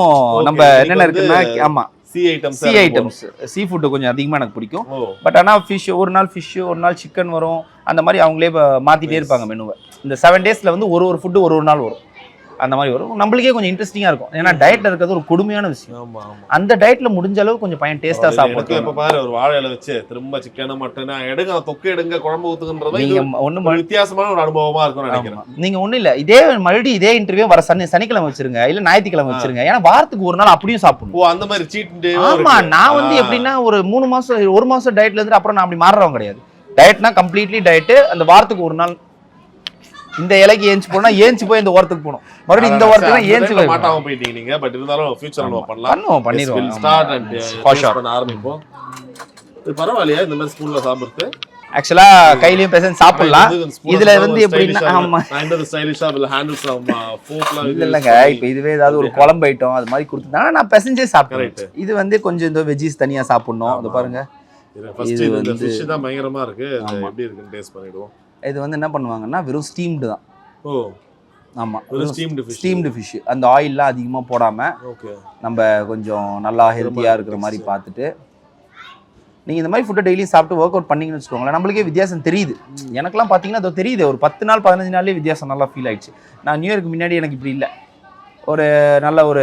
Speaker 1: நம்ம என்னென்ன இருக்குன்னா ஆமா.
Speaker 6: Sea items
Speaker 1: sea items sea food கொஞ்சம் அதிகமாக எனக்கு பிடிக்கும். பட் ஆனால் ஃபிஷ் ஒரு நாள் ஃபிஷ்ஷு ஒரு நாள் சிக்கன் வரும். அந்த மாதிரி அவங்களே மாத்திட்டே. இருப்பாங்க மெனுவை இந்த செவன் டேஸ்ல வந்து ஒரு ஒரு ஃபுட்டு ஒரு ஒரு நாள் வரும். அந்த மாதிரி வரும். நம்மளுக்கே கொஞ்சம் இன்ட்ரெஸ்டிங்காக இருக்கும். ஏன்னா டயட்ல இருக்கிறது ஒரு கொடுமையான விஷயம். அந்த டயட்ல முடிஞ்ச அளவு கொஞ்சம் பையன் டேஸ்டா
Speaker 6: எனக்கு இப்ப
Speaker 1: சாப்பிடும்
Speaker 6: பாரு ஒரு வாழை இலை வச்சு திரும்ப சிக்கன் மட்டன் எடுங்க தொக்கு எடுங்க குழம்பு ஊத்துங்கன்றத
Speaker 1: நீங்க
Speaker 6: இது
Speaker 1: ஒண்ணு
Speaker 6: ஒரு வித்தியாசமான ஒரு அனுபவமா இருக்கும்னு நினைக்கிறேன்.
Speaker 1: ஆமா. நீங்க ஒண்ணும் இல்ல இதே மறுபடியும் இதே இன்டர்வியூ வர சனி சனிக்கிழமை வச்சிருங்க இல்ல ஞாயிற்றுக்கிழமை. வச்சிருங்க. ஏன்னா வாரத்துக்கு ஒரு நாள் அப்படியும் சாப்பிடணும்.
Speaker 6: ஓ அந்த மாதிரி சீட்
Speaker 1: ஆமா நான் வந்து எப்படின்னா ஒரு மூணு மாசம் ஒரு மாசம் டயட்ல இருந்து அப்புறம் நான் அப்படி மாறுறவங்க கிடையாது. டயட்னா கம்ப்ளீட்லி டயட் அந்த வாரத்துக்கு ஒரு நாள் இந்த இலைக்கு ஏஞ்சி போனா ஏஞ்சி போய் இந்த ஓரத்துக்கு போகணும். மறுபடியும் இந்த ஓரத்துக்கு ஏஞ்சி போய்
Speaker 6: மாட்டாம போயிட்டீங்க நீங்க பட் இருந்தாலும் ஃபியூச்சர் நம்ம பண்ணலாம்.
Speaker 1: பண்ணுவோம் பண்ணிடுவோம்.
Speaker 6: Start and
Speaker 1: sure.
Speaker 6: பண்ண ஆரம்பிப்போம். இது பரவாயில்லையா இந்த மாதிரி ஸ்கூல்ல சாப்பிடுறது
Speaker 1: ஆக்சுவலா கையிலயும் பேச சாப்பிடலாம். இதுல வந்து எப்படின்னா ஆமா.
Speaker 6: இல்ல
Speaker 1: இல்லங்க. இப்ப இதுவே ஏதாவது ஒரு குழம்பு ஐட்டம் அது மாதிரி கொடுத்துருந்தாங்க நான் பெசஞ்சே சாப்பிட்டேன் இது வந்து கொஞ்சம் இந்த வெஜ்ஜீஸ் தனியா சாப்பிடணும். அது. பாருங்க.
Speaker 6: ஃபர்ஸ்ட்
Speaker 1: இது
Speaker 6: இந்த
Speaker 1: வந்து-
Speaker 6: ஃபிஷ் தான் பயங்கரமா இருக்கு. எப்படி இருக்குன்னு டேஸ்ட் பண்ணிடுவோம்.
Speaker 1: இது வந்து என்ன பண்ணுவாங்கன்னா வெறும் ஸ்டீம்டு தான்.
Speaker 6: ஓ.
Speaker 1: ஆமா
Speaker 6: வெறும் ஸ்டீம்டு ஃபிஷ்
Speaker 1: அந்த ஆயில்லாம் அதிகமா போடாம
Speaker 6: ஓகே.
Speaker 1: நம்ம கொஞ்சம் நல்லா ஹெல்த்தியா இருக்கிற மாதிரி பார்த்துட்டு நீங்க இந்த மாதிரி ஃபுட்டை டெய்லியும் சாப்பிட்டு ஒர்க் அவுட் பண்ணீங்கன்னு வச்சுக்கோங்களேன் நம்மளுக்கே வித்தியாசம் தெரியுது. எனக்கெல்லாம் பார்த்தீங்கன்னா அது தெரியுது ஒரு பத்து நாள் பதினஞ்சு நாள்லயே வித்தியாசம் நல்லா ஃபீல் ஆயிடுச்சு. நான் நியூ இயர்க்கு முன்னாடி எனக்கு இப்படி இல்லை. ஒரு நல்ல ஒரு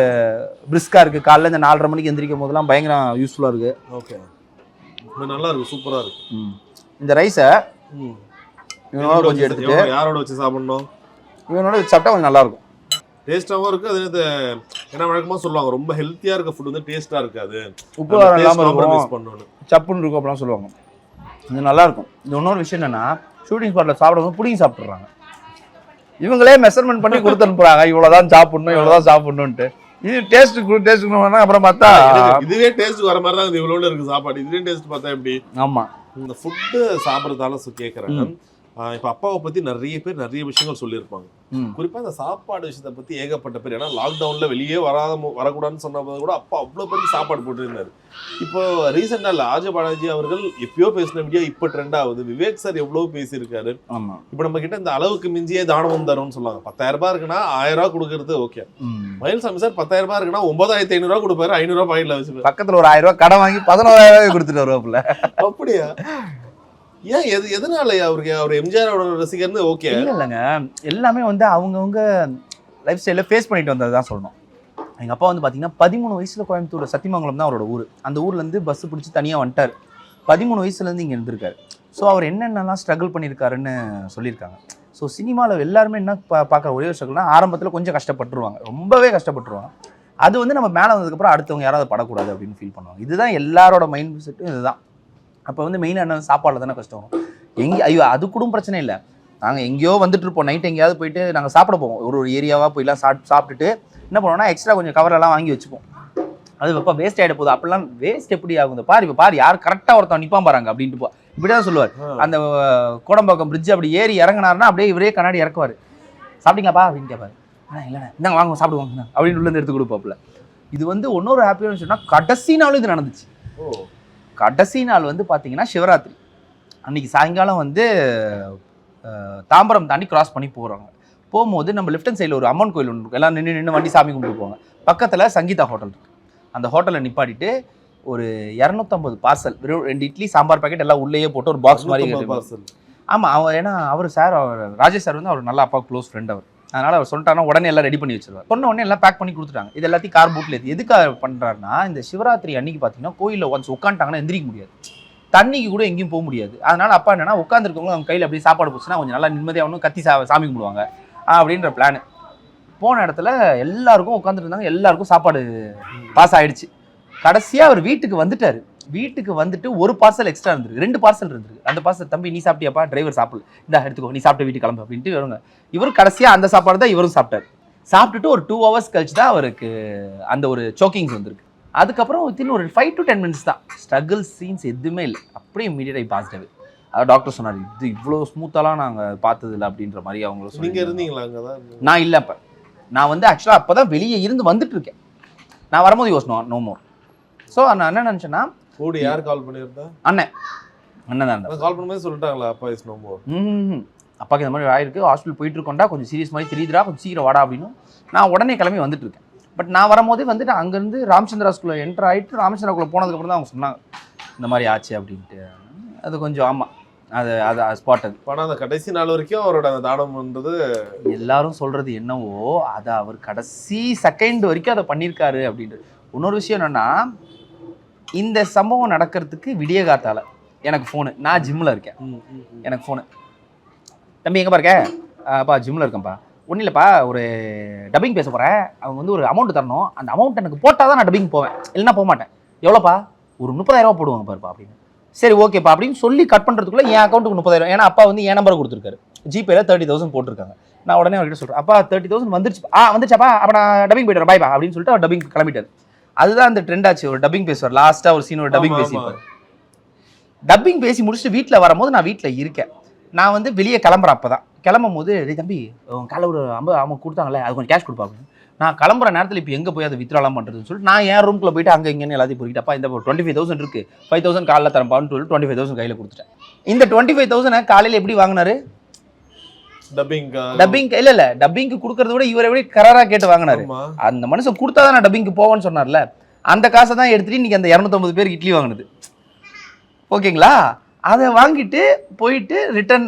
Speaker 1: பிரிஸ்கா இருக்கு. காலைல இந்த நாலரை மணிக்கு எந்திரிக்கும் போதெல்லாம் பயங்கர யூஸ்ஃபுல்லா இருக்கு.
Speaker 6: ஓகே. நல்லா இருக்கு சூப்பரா இருக்கு.
Speaker 1: இந்த ரைஸை. இவனோட கொஞ்சம் எடுத்துட்டு.
Speaker 6: யாரோட வச்சு சாப்பிடணும்?
Speaker 1: இவனோட சாப்பிட்டா கொஞ்சம் நல்லா இருக்கும்
Speaker 6: டேஸ்டாவும் இருக்கு. அது என்னது ஏன்னா வழக்கமா சொல்லுவாங்க ரொம்ப ஹெல்த்தியா இருக்க ஃபுட் வந்து டேஸ்டா இருக்காது.
Speaker 1: உப்பு காரம் இல்லாமல் இருக்கும்.
Speaker 6: பண்ணணும்.
Speaker 1: சப்புன்னு இருக்கும் அப்படிலாம் சொல்லுவாங்க. இது நல்லா இருக்கும் இது இன்னொரு விஷயம் என்னன்னா ஷூட்டிங் ஸ்பாட்டில் சாப்பிடும்போது புடிங்கி சாப்பிட்றாங்க இவங்களே மெஷர்மெண்ட் பண்ணி கொடுத்து அனுப்புறாங்க இவ்வளோதான் சாப்பிடணும் இவ்வளோதான் சாப்பிடணுன்ட்டு இது டேஸ்ட் டேஸ்ட் அப்புறம் பார்த்தா
Speaker 6: இது- இதுவே டேஸ்ட் வர மாதிரி தான் இது இவ்வளவு இருக்கு சாப்பாடு. இதுவே டேஸ்ட் பார்த்தா எப்படி?
Speaker 1: ஆமாம்
Speaker 6: இந்த ஃபுட்டு சாப்பிட்றதால கேட்குறேன் இப்போ அப்பாவை பத்தி நிறைய பேர் நிறைய விஷயங்கள் சொல்லியிருப்பாங்க.
Speaker 1: ம்.
Speaker 6: குறிப்பா இந்த சாப்பாடு விஷயத்தை பத்தி ஏகப்பட்ட பேர் ஏன்னா லாக்டவுன்ல வெளியே வராத வரக்கூடாதுன்னு சொன்ன போது கூட அப்பா அவ்வளவு பேருக்கு சாப்பாடு போட்டுருந்தாரு. இப்போ ரீசெண்டா இல்ல ஆஜ பாலாஜி அவர்கள் எப்பயோ பேசின வீடியோ இப்போ ட்ரெண்ட் ஆகுது. விவேக் சார் எவ்வளவு பேசியிருக்காரு. இப்போ நம்ம கிட்ட இந்த அளவுக்கு மிஞ்சியே தானமும் தரும்னு சொல்லுவாங்க. பத்தாயிரம் ரூபாய் இருக்குன்னா ஆயிரம் ரூபாய் கொடுக்கறது ஓகே மயில்சாமி சார் பத்தாயிரம் ரூபாய் இருக்குன்னா ஒன்பதாயிரத்தி ஐநூறு ரூபாய் கொடுப்பாரு ஐநூறு ரூபாய் பாக்கெட்ல வச்சுப்பாரு.
Speaker 1: பக்கத்தில் ஒரு ஆயிரம் ரூபாய் கடன் வாங்கி பதினோராயிரம் ரூபாய் கொடுத்துட்டு வருவாப்புல.
Speaker 6: அப்படியா? ஏன்? எது எதனால அவருக்கு அவர் எம்ஜிஆரோட ரசிகர்னு ஓகே.
Speaker 1: இல்லை இல்லைங்க. எல்லாமே வந்து அவங்கவுங்க லைஃப் ஸ்டைலில் ஃபேஸ் பண்ணிட்டு வந்தது தான் சொல்லணும். எங்கள் அப்பா வந்து பார்த்தீங்கன்னா பதிமூணு வயசில் கோயம்புத்தூர் சத்தியமங்கலம் தான் அவரோட ஊர். அந்த ஊர்லேருந்து பஸ் பிடிச்சி தனியாக வந்துட்டார். பதிமூணு வயசுலேருந்து இங்கே இருந்திருக்காரு. ஸோ அவர் என்னென்னலாம் ஸ்ட்ரகிள் பண்ணியிருக்காருன்னு சொல்லியிருக்காங்க. ஸோ சினிமாவில் எல்லாருமே என்ன பா பார்க்குற ஒரே ஒரு ஸ்ட்ரகிள்னா ஆரம்பத்தில் கொஞ்சம் கஷ்டப்பட்டுருவாங்க. ரொம்பவே கஷ்டப்பட்டுருவாங்க. அது வந்து நம்ம மேலே வந்ததுக்கப்புறம் அடுத்தவங்க யாராவது படக்கூடாது அப்படின்னு ஃபீல் பண்ணுவாங்க. இதுதான் எல்லாரோட மைண்ட் செட்டும் இதுதான். அப்போ வந்து மெயினாக என்ன சாப்பாடில் தானே கஷ்டம் எங்கே ஐயோ அது கூட பிரச்சனை இல்லை. நாங்கள் எங்கேயோ வந்துட்டு இருப்போம். நைட் எங்கேயாவது போயிட்டு நாங்கள் சாப்பிட போவோம். ஒரு ஒரு ஏரியாவாக போய்லாம் சாப் சாப்பிட்டுட்டு என்ன பண்ணுவோம்னா எக்ஸ்ட்ரா கொஞ்சம் கவரெல்லாம் வாங்கி வச்சுப்போம். அது இப்போ வேஸ்ட் ஆகிட போகுது. அப்படிலாம் வேஸ்ட் எப்படி ஆகும்? இந்த பாரு இப்போ பாரு யார் கரெக்டாக ஒருத்தன் நிற்பான் பாருங்க அப்படின்ட்டு போ. இப்படி தான் சொல்லுவார் அந்த கோடம்பாக்கம் பிரிட்ஜ் அப்படி ஏறி இறங்குனாருன்னா அப்படியே இவரே கண்ணாடி இறக்குவார். சாப்பிட்டீங்களாப்பா? அப்படின்னு கேட்பாரு. ஆ இல்லைண்ணே இந்தாங்க வாங்க சாப்பிடுவாங்க அப்படின்னு உள்ள எடுத்து கொடுப்பாப்புல. இது வந்து இன்னொரு ஹாப்பியான சொன்னால் கடைசி நாளும் இது நடந்துச்சு.
Speaker 6: ஓ.
Speaker 1: கடைசி நாள் வந்து பார்த்தீங்கன்னா சிவராத்திரி. அன்னைக்கு சாயங்காலம் வந்து தாம்பரம் தாண்டி கிராஸ் பண்ணி போகிறாங்க போகும்போது நம்ம லெஃப்ட் ஹேண்ட் சைடில் ஒரு அம்மன் கோயில் ஒன்று இருக்கும். எல்லாம் நின்று நின்று வண்டி சாமி கும்பிட்டு போவாங்க. பக்கத்தில் சங்கீதா ஹோட்டல் இருக்கு. அந்த ஹோட்டலில் நிப்பாட்டிட்டு ஒரு இரநூத்தம்பது பார்சல் வெறும் ரெண்டு இட்லி சாம்பார் பாக்கெட் எல்லாம் உள்ளேயே போட்டு ஒரு பாக்ஸ் மாதிரி
Speaker 6: பார்சல்
Speaker 1: ஆமாம் அவர் ஏன்னா அவர் சார் அவர் ராஜேஷ் சார் வந்து அவர் நல்ல அப்பா க்ளோஸ் ஃப்ரெண்ட் அவர். அதனால் அவர் சொல்லிட்டாருன்னா உடனே எல்லாம் ரெடி பண்ணி வச்சிருவார். சொன்ன உடனே எல்லாம் பேக் பண்ணி கொடுத்துட்டாங்க. இது எல்லாத்தையும் கார் பூட்டில் ஏற்றி எதுக்காக பண்ணுறாருன்னா இந்த சிவராத்திரி அன்னைக்கு பார்த்தீங்கன்னா கோயிலில் ஒன்ஸ் உட்காந்துட்டாங்கன்னா எந்திரிக்க முடியாது. தண்ணிக்கு கூட எங்கேயும் போக முடியாது. அதனால அப்பா என்னன்னா உட்காந்துருக்கவங்க அவங்க கையில் அப்படியே சாப்பாடு போச்சுன்னா கொஞ்சம் நல்லா நிம்மதியாகணும் கத்தி சா சாமி கும்பிடுவாங்க. அப்படின்ற பிளான் போன இடத்துல எல்லாருக்கும் இருந்தாங்க. எல்லாருக்கும் சாப்பாடு பாஸ் ஆயிடுச்சு. கடைசியாக அவர் வீட்டுக்கு வந்துட்டார். வீட்டுக்கு வந்துட்டு ஒரு பார்சல் எக்ஸ்ட்ரா இருந்திருக்கு. ரெண்டு பார்சல் இருந்திருக்கு. அந்த பார்சல் தம்பி நீ சாப்பிட்டியாப்பா? டிரைவர் சாப்பிடல. இந்த எடுத்துக்கோ. நீ சாப்பிட்டு வீட்டுக்கு கிளம்பு அப்படின்ட்டு வருங்க இவர் கடைசியாக அந்த சாப்பாடு தான் இவரும் சாப்பிட்டாரு. சாப்பிட்டுட்டு ஒரு டூ ஹவர்ஸ் கழிச்சு தான் அவருக்கு அந்த ஒரு சோக்கிங்ஸ் வந்திருக்கு. அதுக்கப்புறம் வித்தின் ஒரு ஃபைவ் டு டென் மினிட்ஸ் தான். ஸ்ட்ரகிள் சீன்ஸ் எதுவுமே இல்லை. அப்படியே இமீடியட் ஆகி பாசிட்டிவ் அதாவது டாக்டர் சொன்னார் இது இவ்வளோ ஸ்மூத்தாலாம் நாங்கள் பார்த்தது இல்லை அப்படின்ற மாதிரி அவங்க
Speaker 6: நீங்க
Speaker 1: சொல்லியிருந்தாங்க.
Speaker 6: இருந்தீங்களா
Speaker 1: நான் இல்லை அப்போ. நான் வந்து ஆக்சுவலாக அப்போ தான் வெளியே இருந்து வந்துட்டு இருக்கேன். நான் வரும்போது யோசனம் நோ மோர் ஸோ நான் என்ன நினச்சேன்னா
Speaker 6: கூட யார் கால் பண்ணியிருந்தா?
Speaker 1: அண்ணன் அண்ணன் தான்.
Speaker 6: கால் பண்ணும்போது சொல்லிட்டாங்களா அப்பா இஸ் நோ மோர்
Speaker 1: ம் அப்பாக்கு இந்த மாதிரி ஆயிருக்கு. ஹாஸ்பிட்டல் போயிட்டு இருக்கோண்டா கொஞ்சம் சீரியஸ் மாதிரி தெரியுதுடா கொஞ்சம் சீக்கிரம் வாடா அப்படின்னு. நான் உடனே கிளம்பி வந்துட்டு இருக்கேன். பட் நான் வரும்போதே வந்துட்டு அங்கேருந்து ராமச்சந்திரா ஸ்கூலில் என்டர் ஆகிட்டு ராமச்சந்திராக்குள்ளே போனதுக்கப்புறம் தான் அவங்க சொன்னாங்க. இந்த மாதிரி ஆச்சு அப்படின்ட்டு. அது கொஞ்சம் ஆமாம் அது அது ஸ்பாட் அது.
Speaker 6: ஆனா அந்த கடைசி நாள் வரைக்கும் அவரோட அந்த தானம்ன்றது
Speaker 1: எல்லாரும் சொல்கிறது என்னவோ அதை அவர் கடைசி செகண்ட் வரைக்கும் அதை பண்ணியிருக்காரு அப்படின்றது இன்னொரு விஷயம் என்னன்னா இந்த சம்பவம் நடக்கிறதுக்கு விடிய காத்தால எனக்கு ஃபோனு நான் ஜிம்மில் இருக்கேன். எனக்கு ஃபோனு தம்பி எங்கப்பா இருக்க அப்பா ஜிம்மில் இருக்கேன்ப்பா ஒன்றும் இல்லைப்பா ஒரு டப்பிங் பேச போகிறேன் அவங்க வந்து ஒரு அமௌண்ட் தரணும். அந்த அமௌண்ட் எனக்கு போட்டால் தான் நான் டப்பிங் போவேன். இல்லைன்னா போக மாட்டேன். எவ்வளோப்பா? ஒரு முப்பதாயிரம் ரூபா போடுவாங்க பாருப்பா அப்படின்னு. சரி ஓகேப்பா அப்படின்னு சொல்லி கட் பண்ணுறதுக்குள்ள என் அக்கௌண்ட்டுக்கு முப்பதாயிரம். ஏன்னா அப்பா வந்து என் நம்பர் கொடுத்துருக்காரு. ஜிபேல தேர்ட்டி தௌசண்ட் போட்டிருக்காங்க. நான் உடனே அவர்கிட்ட சொல்கிறேன் அப்பா தேர்ட்டி தௌசண்ட் வந்துருச்சு. ஆ வந்துச்சாப்பா அப்போ நான் டப்பிங் போய்ட்டு பாய்ப்பா அப்படின்னு சொல்லிட்டு அவர் டப்பிங் கிளம்பிட்டார். அதுதான் அந்த ட்ரெண்ட் ஆச்சு. ஒரு டப்பிங் பேசுவார். லாஸ்ட்டாக ஒரு சீன் ஒரு டப்பிங் பேசியிருப்பார் டப்பிங் பேசி முடிச்சுட்டு வீட்டில் வரும்போது நான் வீட்டில் இருக்கேன். நான் வந்து வெளியே கிளம்புறேன் அப்போ தான் கிளம்பும் போது தம்பி உன் காலை ஒரு ஐம்பது அவங்க கொடுத்தாங்களே அது கொஞ்சம் கேஷ் கொடுப்பா அப்படின்னு. நான் கிளம்புற நேரத்தில் இப்போ எங்கே போய் அதை வித்ராலாம் பண்ணுறதுன்னு சொல்லிட்டு நான் என் ரூம்குள்ள போயிட்டு அங்கே இங்கேன்னு எல்லாத்தையும் பொறுக்கிட்டு அப்பா இந்த டுவெண்ட்டி ஃபைவ் தௌசண்ட் இருக்குது ஃபைவ் தௌசண்ட் காலைல தரப்பான்னு சொல்லி டுவெண்ட்டி ஃபைவ் தௌசண்ட் கையில் கொடுத்துட்டேன். இந்த டுவெண்ட்டி ஃபைவ் தௌசண்ட் காலையில் எப்படி வாங்கினாரு?
Speaker 6: டப்பிங்
Speaker 1: டப்பிங் இல்லை இல்லை. டப்பிங்க்கு கொடுக்கறத விட இவர் எப்படி கராராக கேட்டு வாங்கினாரு. அந்த மனுஷன் கொடுத்தா நான் டப்பிங்க்கு போவேன்னு சொன்னார்ல. அந்த காசை தான் எடுத்துட்டு இன்னைக்கு அந்த இரநூத்தம்பது பேருக்கு இட்லி வாங்கினது. ஓகேங்களா? அதை வாங்கிட்டு போயிட்டு ரிட்டர்ன்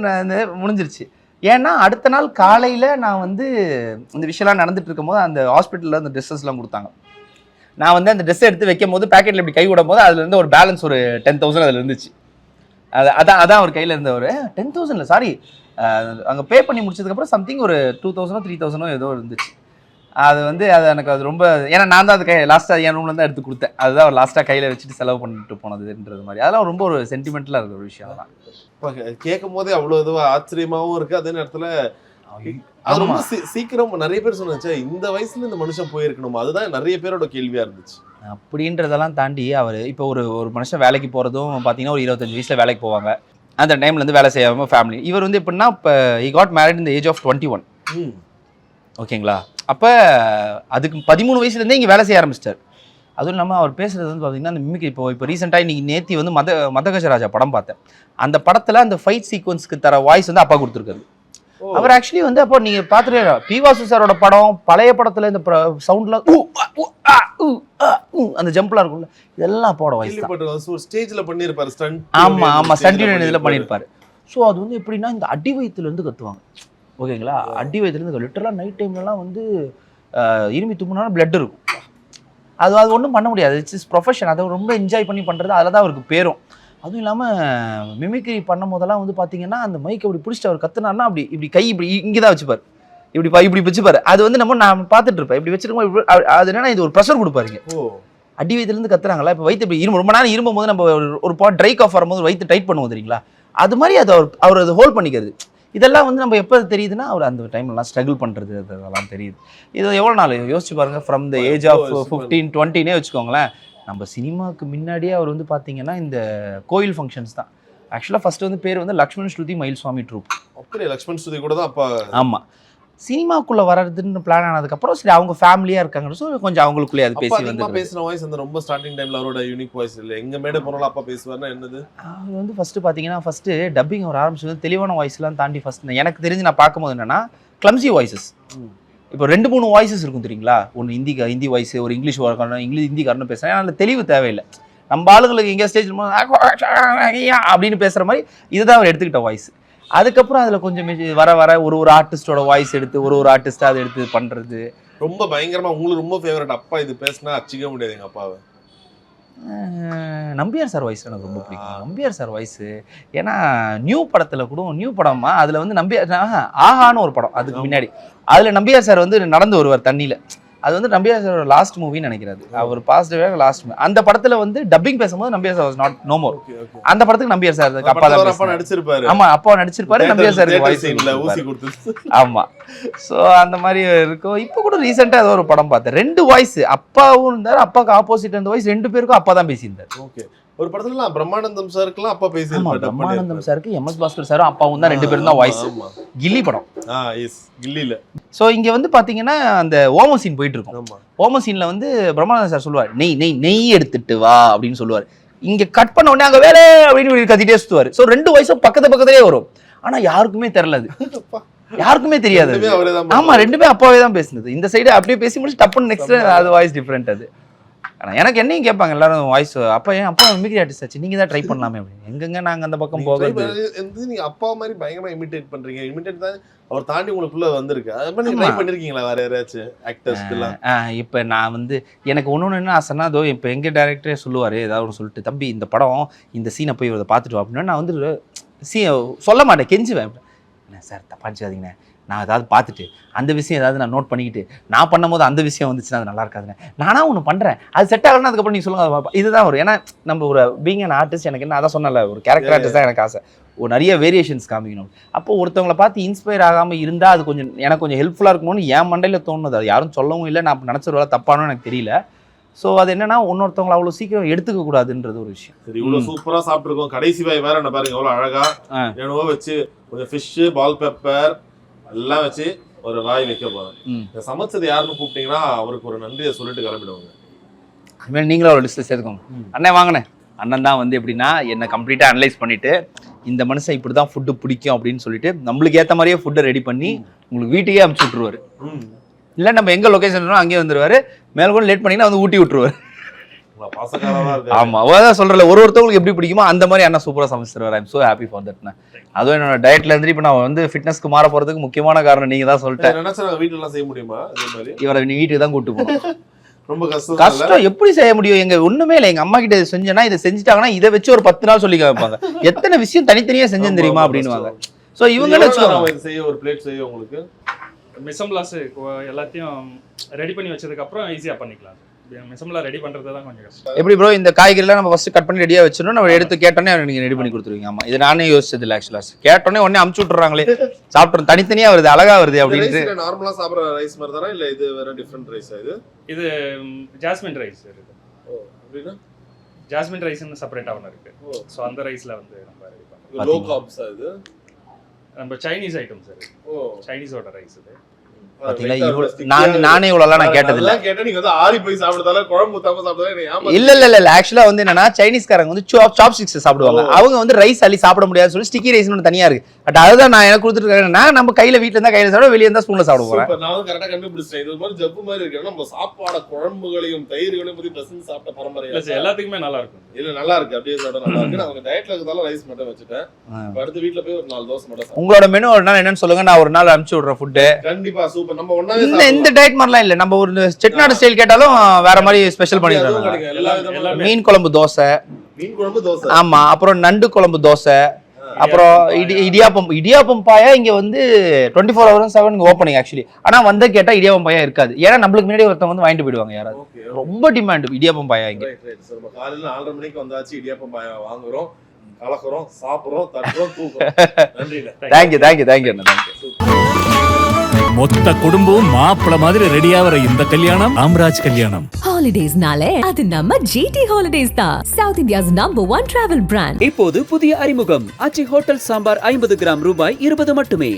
Speaker 1: முடிஞ்சிருச்சு. ஏன்னா அடுத்த நாள் காலையில் நான் வந்து இந்த விஷயம்லாம் நடந்துட்டு இருக்கும்போது அந்த ஹாஸ்பிட்டலில் அந்த ட்ரெஸ்ஸஸ்லாம் கொடுத்தாங்க. நான் வந்து அந்த ட்ரெஸ் எடுத்து வைக்கும் போது பேக்கெட்டில் இப்படி கை விடும் போது அதுல இருந்து ஒரு பேலன்ஸ் ஒரு டென் தௌசண்ட் அதில் இருந்துச்சு. அது அதான் அதான் அவர் கையில் இருந்த ஒரு டென் தௌசண்ட்ல சாரி அங்கே பே பண்ணி முடிச்சதுக்கப்புறம் சம்திங் ஒரு டூ தௌசண்டோ த்ரீ தௌசண்டோ ஏதோ இருந்துச்சு. அது வந்து அது எனக்கு அது ரொம்ப ஏன்னா நான் தான் அது கை லாஸ்ட்டாக என் ரூம்ல தான் எடுத்து கொடுத்தேன். அதுதான் அவர் லாஸ்ட்டாக கையில் வச்சுட்டு செலவு பண்ணிட்டு போனதுன்றது மாதிரி. அதெல்லாம் ரொம்ப ஒரு சென்டிமெண்ட்லாக இருக்கிற ஒரு விஷயம் தான்
Speaker 6: கேட்கும் போதே அவ்வளவு இதுவா ஆச்சரியமாவும் இருக்கு. அதே நேரத்துல அது ரொம்ப சீக்கிரம் நிறைய பேர் சொன்னாச்சு இந்த வயசுல இந்த மனுஷன் போயிருக்கணும்? அதுதான் நிறைய பேரோட கேள்வியா இருந்துச்சு.
Speaker 1: அப்படின்றதெல்லாம் தாண்டி அவர் இப்போ ஒரு ஒரு மனுஷன் வேலைக்கு போகிறதும் பார்த்தீங்கன்னா ஒரு இருபத்தஞ்சு வயசில் வேலைக்கு போவாங்க. அந்த டைம்லேருந்து வேலை செய்யாமல் ஃபேமிலி இவர் வந்து எப்படின்னா இப்போ got married in the age of twenty one
Speaker 6: ம்.
Speaker 1: ஓகேங்களா அப்போ அதுக்கு பதிமூணு வயசுலேருந்தே இங்கே வேலை செய்ய ஆரம்பிச்சிட்டார். அதுவும் இல்லாமல் அவர் பேசுறது வந்து பார்த்தீங்கன்னா அந்த மிமிக்ரி இப்போ இப்போ ரீசெண்டாக இன்னைக்கு நேத்தி வந்து மத மதகஜராஜா படம் பார்த்தேன். அந்த படத்தில் அந்த ஃபைட் சீக்வன்ஸ்க்கு தர வாய்ஸ் வந்து அப்பா கொடுத்துருக்காரு. அவர் ஆக்சுவலி வந்து அப்போ நீங்கள் பார்த்துட்டு பி வாசு சாரோட படம் பழைய படத்தில் இந்த சவுண்டில் அந்த ஜம்ப்லாம் இருக்கும்ல இதெல்லாம்
Speaker 6: கேள்விப்பட்டிருக்கோம். ஒரு ஸ்டேஜ்ல பண்ணிருப்பாரு ஸ்டண்ட்
Speaker 1: ஆமா ஆமா இதில் ஸோ அது வந்து எப்படின்னா இந்த அடி வயிற்றுலேருந்து கத்துவாங்க. ஓகேங்களா? அடி வயிற்றுலேருந்து லிட்டரலாக நைட் டைம்லலாம் வந்து இருமி துப்புனாலும் blood இருக்கும். அது அது ஒன்றும் பண்ண முடியாது. இட்ஸ் இஸ் ப்ரொஃபஷன் அதை ரொம்ப என்ஜாய் பண்ணி பண்ணுறது அதில் தான் அவருக்கு பேரும். அதுவும் இல்லாமல் மிமிக்ரி பண்ணும் போதெல்லாம் வந்து பார்த்தீங்கன்னா அந்த மைக் அப்படி பிடிச்சிட்டு அவர் கத்துனாருன்னா அப்படி இப்படி கை இப்படி இங்கே தான் வச்சுப்பார். இப்படி பா- இப்படி வச்சுப்பாரு. அது வந்து நம்ம நான் பார்த்துட்டு இருப்பேன். இப்படி வச்சிருக்கோம் இப்படி அது- என்னன்னா இது ஒரு ப்ரெஷர் கொடுப்பாருங்க
Speaker 6: ஓ.
Speaker 1: அடி வயிற்றுலேருந்து கத்துறாங்களா? இப்போ வயிற்று இப்படி இரும்பு ரொம்ப நேரம் இருமும் போது நம்ம ஒரு- பாட் ட்ரை காஃப் வரும்போது வயிற்று டைட் பண்ணுவோம் தெரியுங்களா? அது மாதிரி அதை அவர் அவர் அதை ஹோல்ட் பண்ணிக்கிறது. இதெல்லாம் வந்து நம்ம எப்போ தெரியுதுன்னா அவர் அந்த டைம்லலாம் ஸ்ட்ரகிள் பண்ணுறது அதெல்லாம் தெரியுது. இது எவ்வளோ நாள்? யோசிச்சு பாருங்க from the age of fifteen டுவெண்ட்டினே வச்சுக்கோங்களேன். நம்ம சினிமாவுக்கு முன்னாடியே அவர் வந்து பார்த்தீங்கன்னா இந்த கோயில் ஃபங்க்ஷன்ஸ் தான். ஆக்சுவலாக ஃபர்ஸ்ட் வந்து பேர் வந்து லக்ஷ்மண் ஸ்ருதி மயில் சுவாமி ட்ரூப்
Speaker 6: அப்படியே லக்ஷ்மண் ஸ்ருதி கூட தான் அப்பா
Speaker 1: ஆமாம் சினிமாக்குள்ளே வர்றதுன்னு பிளான் ஆனதுக்கப்புறம் சரி அவங்க ஃபேமிலியாக இருக்காங்க ஸோ கொஞ்சம் அவங்களுக்குள்ளேயே அது பேசி வந்து
Speaker 6: பேசின வாய்ஸ் அந்த ரொம்ப ஸ்டார்டிங் டைம்ல அவரோட யூனிக் வாய்ஸ் இல்ல. எங்க மேடை போனாலும் அப்பா பேசுவாருன்னா என்னது?
Speaker 1: அவர் வந்து ஃபஸ்ட்டு பார்த்தீங்கன்னா ஃபஸ்ட்டு டப்பிங் அவர் ஆரம்பிச்சது தெளிவான வாய்ஸ்லாம் தாண்டி ஃபஸ்ட் எனக்கு தெரிஞ்சு நான் பார்க்கும்போது என்னன்னா கிளம்சி வாய்ஸஸ். இப்போ ரெண்டு மூணு வாய்ஸஸ் இருக்கும் தெரியுங்களா? ஒன்று ஹிந்தி ஹிந்தி வாய்ஸ் ஒரு இங்கிலீஷ் காரணம் இங்கிலீஷ் ஹிந்திக்காரனும் பேசுகிறேன் அதில் தெளிவு தேவையில்லை. நம்ம ஆளுங்களுக்கு எங்கேயா ஸ்டேஜ் அப்படின்னு பேசுகிற மாதிரி இதுதான் அவர் எடுத்துக்கிட்ட வாய்ஸ் அதுக்கப்புறம் அதில் கொஞ்சம் வர வர ஒரு ஒரு ஆர்டிஸ்டோட வாய்ஸ் எடுத்து ஒரு ஒரு ஆர்டிஸ்ட்டாக அதை எடுத்து பண்ணுறது
Speaker 6: ரொம்ப பயங்கரமாக உங்களுக்கு ரொம்ப ஃபேவரட் அப்பா இது பேசினா அச்சிக்க முடியாது எங்கள் அப்பாவை.
Speaker 1: நம்பியார் சார் வாய்ஸ் எனக்கு ரொம்ப பிடிக்கும். நம்பியார் சார் வாய்ஸ் ஏன்னா நியூ படத்துல கூட நியூ படமா அதுல வந்து நம்பியார் ஆஹா, ஆஹான்னு ஒரு படம் அதுக்கு. முன்னாடி. அதுல நம்பியார் சார் வந்து நடந்து வருவார் தண்ணியில. அது வந்து நம்பியார் சாரோட லாஸ்ட் மூவின்னு நினைக்கிறது. அவர் பாஸ்ட் லாஸ்ட் அந்த படத்துல வந்து டப்பிங் பேசும்போது Nambiar sir not no more அந்த படத்துக்கு நம்பியார் சார் அப்பா தான்.
Speaker 6: நடிச்சிருப்பாரு.
Speaker 1: ஆமா அப்பா நடிச்சிருப்பாரு நம்பியார் சாருக்கு வாய்ஸ்
Speaker 6: சீன்ல ஊசி கொடுத்து.
Speaker 1: ஆமா. சோ அந்த மாதிரி இருக்கும். இப்போ கூட ரீசெண்டா ஏதோ ஒரு படம் பார்த்தேன். ரெண்டு வாய்ஸ் அப்பாவும் இருந்தாரு அப்பாவுக்கு ஆப்போசிட் இருந்த வாய்ஸ் ரெண்டு பேருக்கும் அப்பா தான் பேசியிருந்தாரு.
Speaker 6: ஓகே ஒரு படத்துல பிரம்மானந்தம் சாருக்குலாம் அப்பா dub
Speaker 1: பிரம்மானந்தம். சாருக்கு எம் எஸ் பாஸ்கர் சாரும் அப்பாவும் தான் ரெண்டு பேரும் தான் வாய்ஸ். கில்லி படம்.
Speaker 6: ஆ எஸ்
Speaker 1: ஸோ இங்க வந்து பாத்தீங்கன்னா அந்த ஓமோ சீன் போயிட்டு இருக்கும். ஓமோ சீன்ல வந்து பிரம்மானந்தம் சார் சொல்லுவார் நெய் நெய் நெய் எடுத்துட்டு வா அப்படின்னு சொல்லுவார். இங்க கட் பண்ண உடனே அங்க வேலை அப்படின்னு கத்திட்டே சுத்துவார். ஸோ ரெண்டு வயசும் பக்கத்து பக்கத்துலயே வரும். ஆனா யாருக்குமே தெரியல அது. யாருக்குமே தெரியாது ஆமா ரெண்டுமே அப்பாவே தான் பேசுனது. இந்த சைடு அப்படியே பேசி முடிச்சு டப்புன்னு நெக்ஸ்ட் அது வாய்ஸ் டிஃப்ரெண்ட் அது. ஆனா எனக்கு என்னையும் கேட்பாங்க எல்லாரும் வாய்ஸ் அப்பா ஏன் அப்பா மிமிக்ரி ஆர்டிஸ்ட் ஆச்சு நீங்க தான் ட்ரை பண்ணலாமே அப்படின்னு. எங்கெங்க நாங்க அந்த பக்கம்
Speaker 6: நீங்க try
Speaker 1: போகிறது?
Speaker 6: பண்ணி- எந்த நீங்க அப்பா மாதிரி பயங்கரமா இமிட்டேட் பண்றீங்க. இமிட்டேட் தான் அவர் தாண்டி உங்களுக்குள்ள வந்திருக்கு. அது மாதிரி. ட்ரை பண்ணிருக்கீங்களா வேற யாராச்சும் ஆக்டர்ஸ்க்கு எல்லாம்?
Speaker 1: இப்போ நான் வந்து எனக்கு ஒன்று ஒன்று என்ன ஆசைன்னா அதோ இப்போ எங்கள் டேரக்டரே சொல்லுவார் ஏதாவது ஒன்று சொல்லிட்டு தம்பி இந்த படம் இந்த சீனை போய் இதை பார்த்துட்டு வா அப்படின்னா நான் வந்து சீ சொல்ல மாட்டேன் கெஞ்சுவேன் சார் தப்பாச்சுக்காதீங்கண்ணே நான் ஏதாவது பார்த்துட்டு அந்த விஷயம் ஏதாவது நான் நோட் பண்ணிக்கிட்டு நான் பண்ணும்போது அந்த விஷயம் வந்துச்சுன்னா அது நல்லா இருக்காதுண்ணே நானா ஒன்று பண்ணுறேன் அது செட் ஆகலன்னா அதுக்கப்புறம் நீ சொல்லுங்க அதை பார்ப்போம். இதுதான் ஒரு ஏன்னா நம்ம ஒரு பீங் அன் ஆர்டிஸ்ட் எனக்கு என்ன அதான் சொன்னல ஒரு கேரக்டர் ஆர்டிஸ்ட் தான் எனக்கு ஆசை. ஒரு நிறைய வேரியேஷன்ஸ் காமிக்கணும். அப்போ ஒருத்தவங்கள பார்த்து இன்ஸ்பயர் ஆகாமல் இருந்தால் அது கொஞ்சம் எனக்கு கொஞ்சம் ஹெல்ப்ஃபுல்லாக இருக்குமோன்னு என் மண்டையில் தோணுது. அது யாரும் சொல்லவும் இல்லை நான் நினச்ச தப்பானு எனக்கு தெரியல. ஸோ அது என்னன்னா இன்னொருத்தவங்களை அவ்வளோ சீக்கிரம் எடுத்துக்க கூடாதுன்றது ஒரு விஷயம்.
Speaker 6: சரி இவ்வளவு
Speaker 1: ம்.
Speaker 6: சூப்பரா சாப்பிட்டுருக்கோம். கடைசி வாய் வேற என்ன பாருங்க எவ்வளவு அழகா
Speaker 1: ஆ.
Speaker 6: என்னவோ வச்சு கொஞ்சம் ஃபிஷ் பால் பெப்பர் எல்லாம் வச்சு ஒரு வாய் வைக்க போறேன்.
Speaker 1: ம்.
Speaker 6: இந்த சமைச்சது யாருன்னு கூப்பிட்டீங்கன்னா அவருக்கு ஒரு நன்றியை சொல்லிட்டு கிளம்பிடுவாங்க.
Speaker 1: அதுமாதிரி நீங்களும் ஒரு லிஸ்ட்டில் சேர்த்துக்கோங்க. அண்ணன் வாங்கினேன் அண்ணன் தான் வந்து எப்படின்னா என்னை கம்ப்ளீட்டாக அனலைஸ் பண்ணிட்டு இந்த மனுஷன் இப்படி தான் ஃபுட்டு பிடிக்கும் அப்படின்னு சொல்லிட்டு நம்மளுக்கு ஏற்ற மாதிரியே ஃபுட்டை ரெடி பண்ணி உங்களுக்கு வீட்டுக்கே அனுப்பிச்சு விட்ருவாரு
Speaker 6: ம்.
Speaker 1: இல்லை நம்ம எங்கே லொக்கேஷன் அங்கேயே வந்துருவாரு. மேலே கூட லேட் பண்ணிங்கன்னா வந்து ஊட்டி
Speaker 6: இருக்கு
Speaker 1: ஆமா அதான் சொல்றல ஒரு ஒருத்தவங்களுக்கு எப்படி பிடிக்குமோ அந்த மாதிரி அண்ணா சூப்பரா சமைச்சு தருவார் ஐம் சோ ஹாப்பி ஃபார் தட்னா அதுவும் என்னோட டயட்ல இருந்து இப்போ நான் வந்து ஃபிட்னஸ்க்கு மாற போறதுக்கு முக்கியமான காரணம் நீங்க தான் சொல்லிட்டேன்.
Speaker 6: வீட்டுல எல்லாம் செய்ய முடியுமா? அதே மாதிரி.
Speaker 1: இவரை நீ வீட்டுக்கு தான் கூட்டு போகணும்.
Speaker 6: ரொம்ப கஷ்டம்?
Speaker 1: கஷ்டம் எப்படி செய்ய முடியும்? எங்க ஒண்ணுமே இல்லை. எங்க அம்மா கிட்ட இதை செஞ்சேன்னா இதை செஞ்சுட்டாங்கன்னா இதை வச்சு ஒரு பத்து நாள் சொல்லி காமிப்பாங்க. எத்தனை விஷயம் தனித்தனியா செஞ்சேன் தெரியுமா
Speaker 6: கஷ்டம்.
Speaker 1: ஸோ
Speaker 6: இது செய்ய? ஒரு பிளேட் செய்ய உங்களுக்கு?
Speaker 7: மிசம்லாஸு எல்லாத்தையும் ரெடி பண்ணி வச்சதுக்கப்புறம் ஈஸியாக பண்ணிக்கலாம். மிசம்லா ரெடி பண்ணுறது தான் கொஞ்சம் கஷ்டம்.
Speaker 1: எப்படி ப்ரோ இந்த காய்கறிலாம் நம்ம ஃபர்ஸ்ட் கட் பண்ணி ரெடியாக வச்சிடணும்? நம்ம எடுத்து கேட்டோன்னே நீங்க ரெடி பண்ணி கொடுத்துருவீங்க. ஆமா. இது நானே யோசிச்சது இல்லை ஆக்சுவலாக கேட்டோன்னே உடனே அமுச்சு விட்டுறாங்களே. சாப்பிட்றோம் தனித்தனியா வருது அழகா வருது அப்படின்ட்டு.
Speaker 6: நார்மலா சாப்பிடுற ரைஸ் மாதிரி தானே? இல்ல இது வேற டிஃப்ரெண்ட் ரைஸ் இது?
Speaker 7: இது ஜாஸ்மின் ரைஸ் இருக்குது
Speaker 6: அப்படின்னா?
Speaker 7: ஜாஸ்மின் ரைஸ்னு செப்பரேட்டாக ஒன்று இருக்குது
Speaker 6: ஓ.
Speaker 7: ஸோ அந்த ரைஸில் வந்து நம்ம ரெடி பண்ணுறோம்
Speaker 6: லோ காப்ஸா இது?
Speaker 7: நம்ம சைனீஸ் ஐட்டம் சார்
Speaker 6: ஓ.
Speaker 7: சைனீஸோட ரைஸ் இது.
Speaker 1: பாத்தீங்களா? இவ்வளவு நான் நானே இவ்வளோலாம் நான் கேட்டதில்ல.
Speaker 6: அதெல்லாம் கேட்டா நீங்க வந்து ஆறி போய் சாப்பிடுறதால குழம்பு ஊத்தாம சாப்பிடுறதால
Speaker 1: இல்ல இல்ல இல்ல ஆக்சுவலா வந்து என்னன்னா சைனீஸ்காரங்க வந்து சாப் சாப் ஸ்டிக்ஸ் சாப்பிடுவாங்க. அவங்க வந்து ரைஸ் அள்ளி சாப்பிட முடியாது சொல்லி ஸ்டிக்கி ரைஸ் ஒன்று தனியா இருக்கு. பட் அதுதான் நான் எனக்கு கொடுத்துருக்கேன் நான் நம்ம கையில வீட்ல இருந்தா கையில சாப்பிட வெளியே இருந்தா ஸ்பூன்ல சாப்பிட போறேன்
Speaker 6: சூப்பர் நான் வந்து கரெக்டா கண்டுபிடிச்சிட்டேன். இது ஒரு மாதிரி ஜப்பு மாதிரி இருக்கு. நம்ம சாப்பாட குழம்புகளையும் தயிர்களையும் பத்தி பசங்க சாப்பிட்ட பரம்பரை
Speaker 7: இல்லை எல்லாத்துக்குமே நல்லா இருக்கும்.
Speaker 6: இல்ல நல்லா இருக்கு. அப்படியே சாப்பிட நல்லா இருக்கு. நான் உங்க டயட்ல இருக்கிறதால ரைஸ் மட்டும் வச்சுட்டேன். அடுத்து வீட்ல போய் ஒரு நாலு தோசை மட்டும்.
Speaker 1: உங்களோட மெனு ஒரு நாள் என்னன்னு சொல்லுங்க. நான் ஒரு நாள் அனுப்பிச்சு விடுறேன் ஃபுட்டு
Speaker 6: கண்டிப்பா சூப்பர்
Speaker 1: இந்த இந்த டயட் மாதிரிலாம் இல்ல. நம்ம ஒரு செட்டிநாடு ஸ்டைல் கேட்டாலும் வேற மாதிரி ஸ்பெஷல்
Speaker 6: விதமான
Speaker 7: எல்லாமே.
Speaker 1: மீன் குழம்பு தோசை.
Speaker 6: மீன் குழம்பு தோசை.
Speaker 1: ஆமா. அப்புறம் நண்டு குழம்பு தோசை. அப்புறம் இடி இடியாப்பம் இடியாப்பம் பாயா இங்க வந்து twenty four hours seven opening actually ஆனா வந்து கேட்டா இடியாப்பம் பாயா இருக்காது. ஏன்னா நம்மளுக்கு முன்னாடி ஒருத்தவங்க வந்து வாங்கிட்டு போயிடுவாங்க யாராவது. ரொம்ப டிமாண்ட் இடியாப்பம் பாயா இங்க.
Speaker 6: கலக்குறோம் சாப்பிடுறோம் தட்டுறோம் தூக்குறோம் நன்றி
Speaker 1: thank you thank you thank you Anna. Thank you
Speaker 2: மொத்த குடும்பமும் மாப்பிள மாதிரி ரெடியாகிற இந்த கல்யாணம் ராம்ராஜ் கல்யாணம்.
Speaker 3: ஹாலிடேஸ்னாலே அது நம்ம ஜிடி ஹாலிடேஸ் தான். South India's number one travel brand
Speaker 4: இப்போது புதிய அறிமுகம். ஆச்சி ஹோட்டல் சாம்பார் ஐம்பது கிராம் ரூபாய் இருபது மட்டுமே.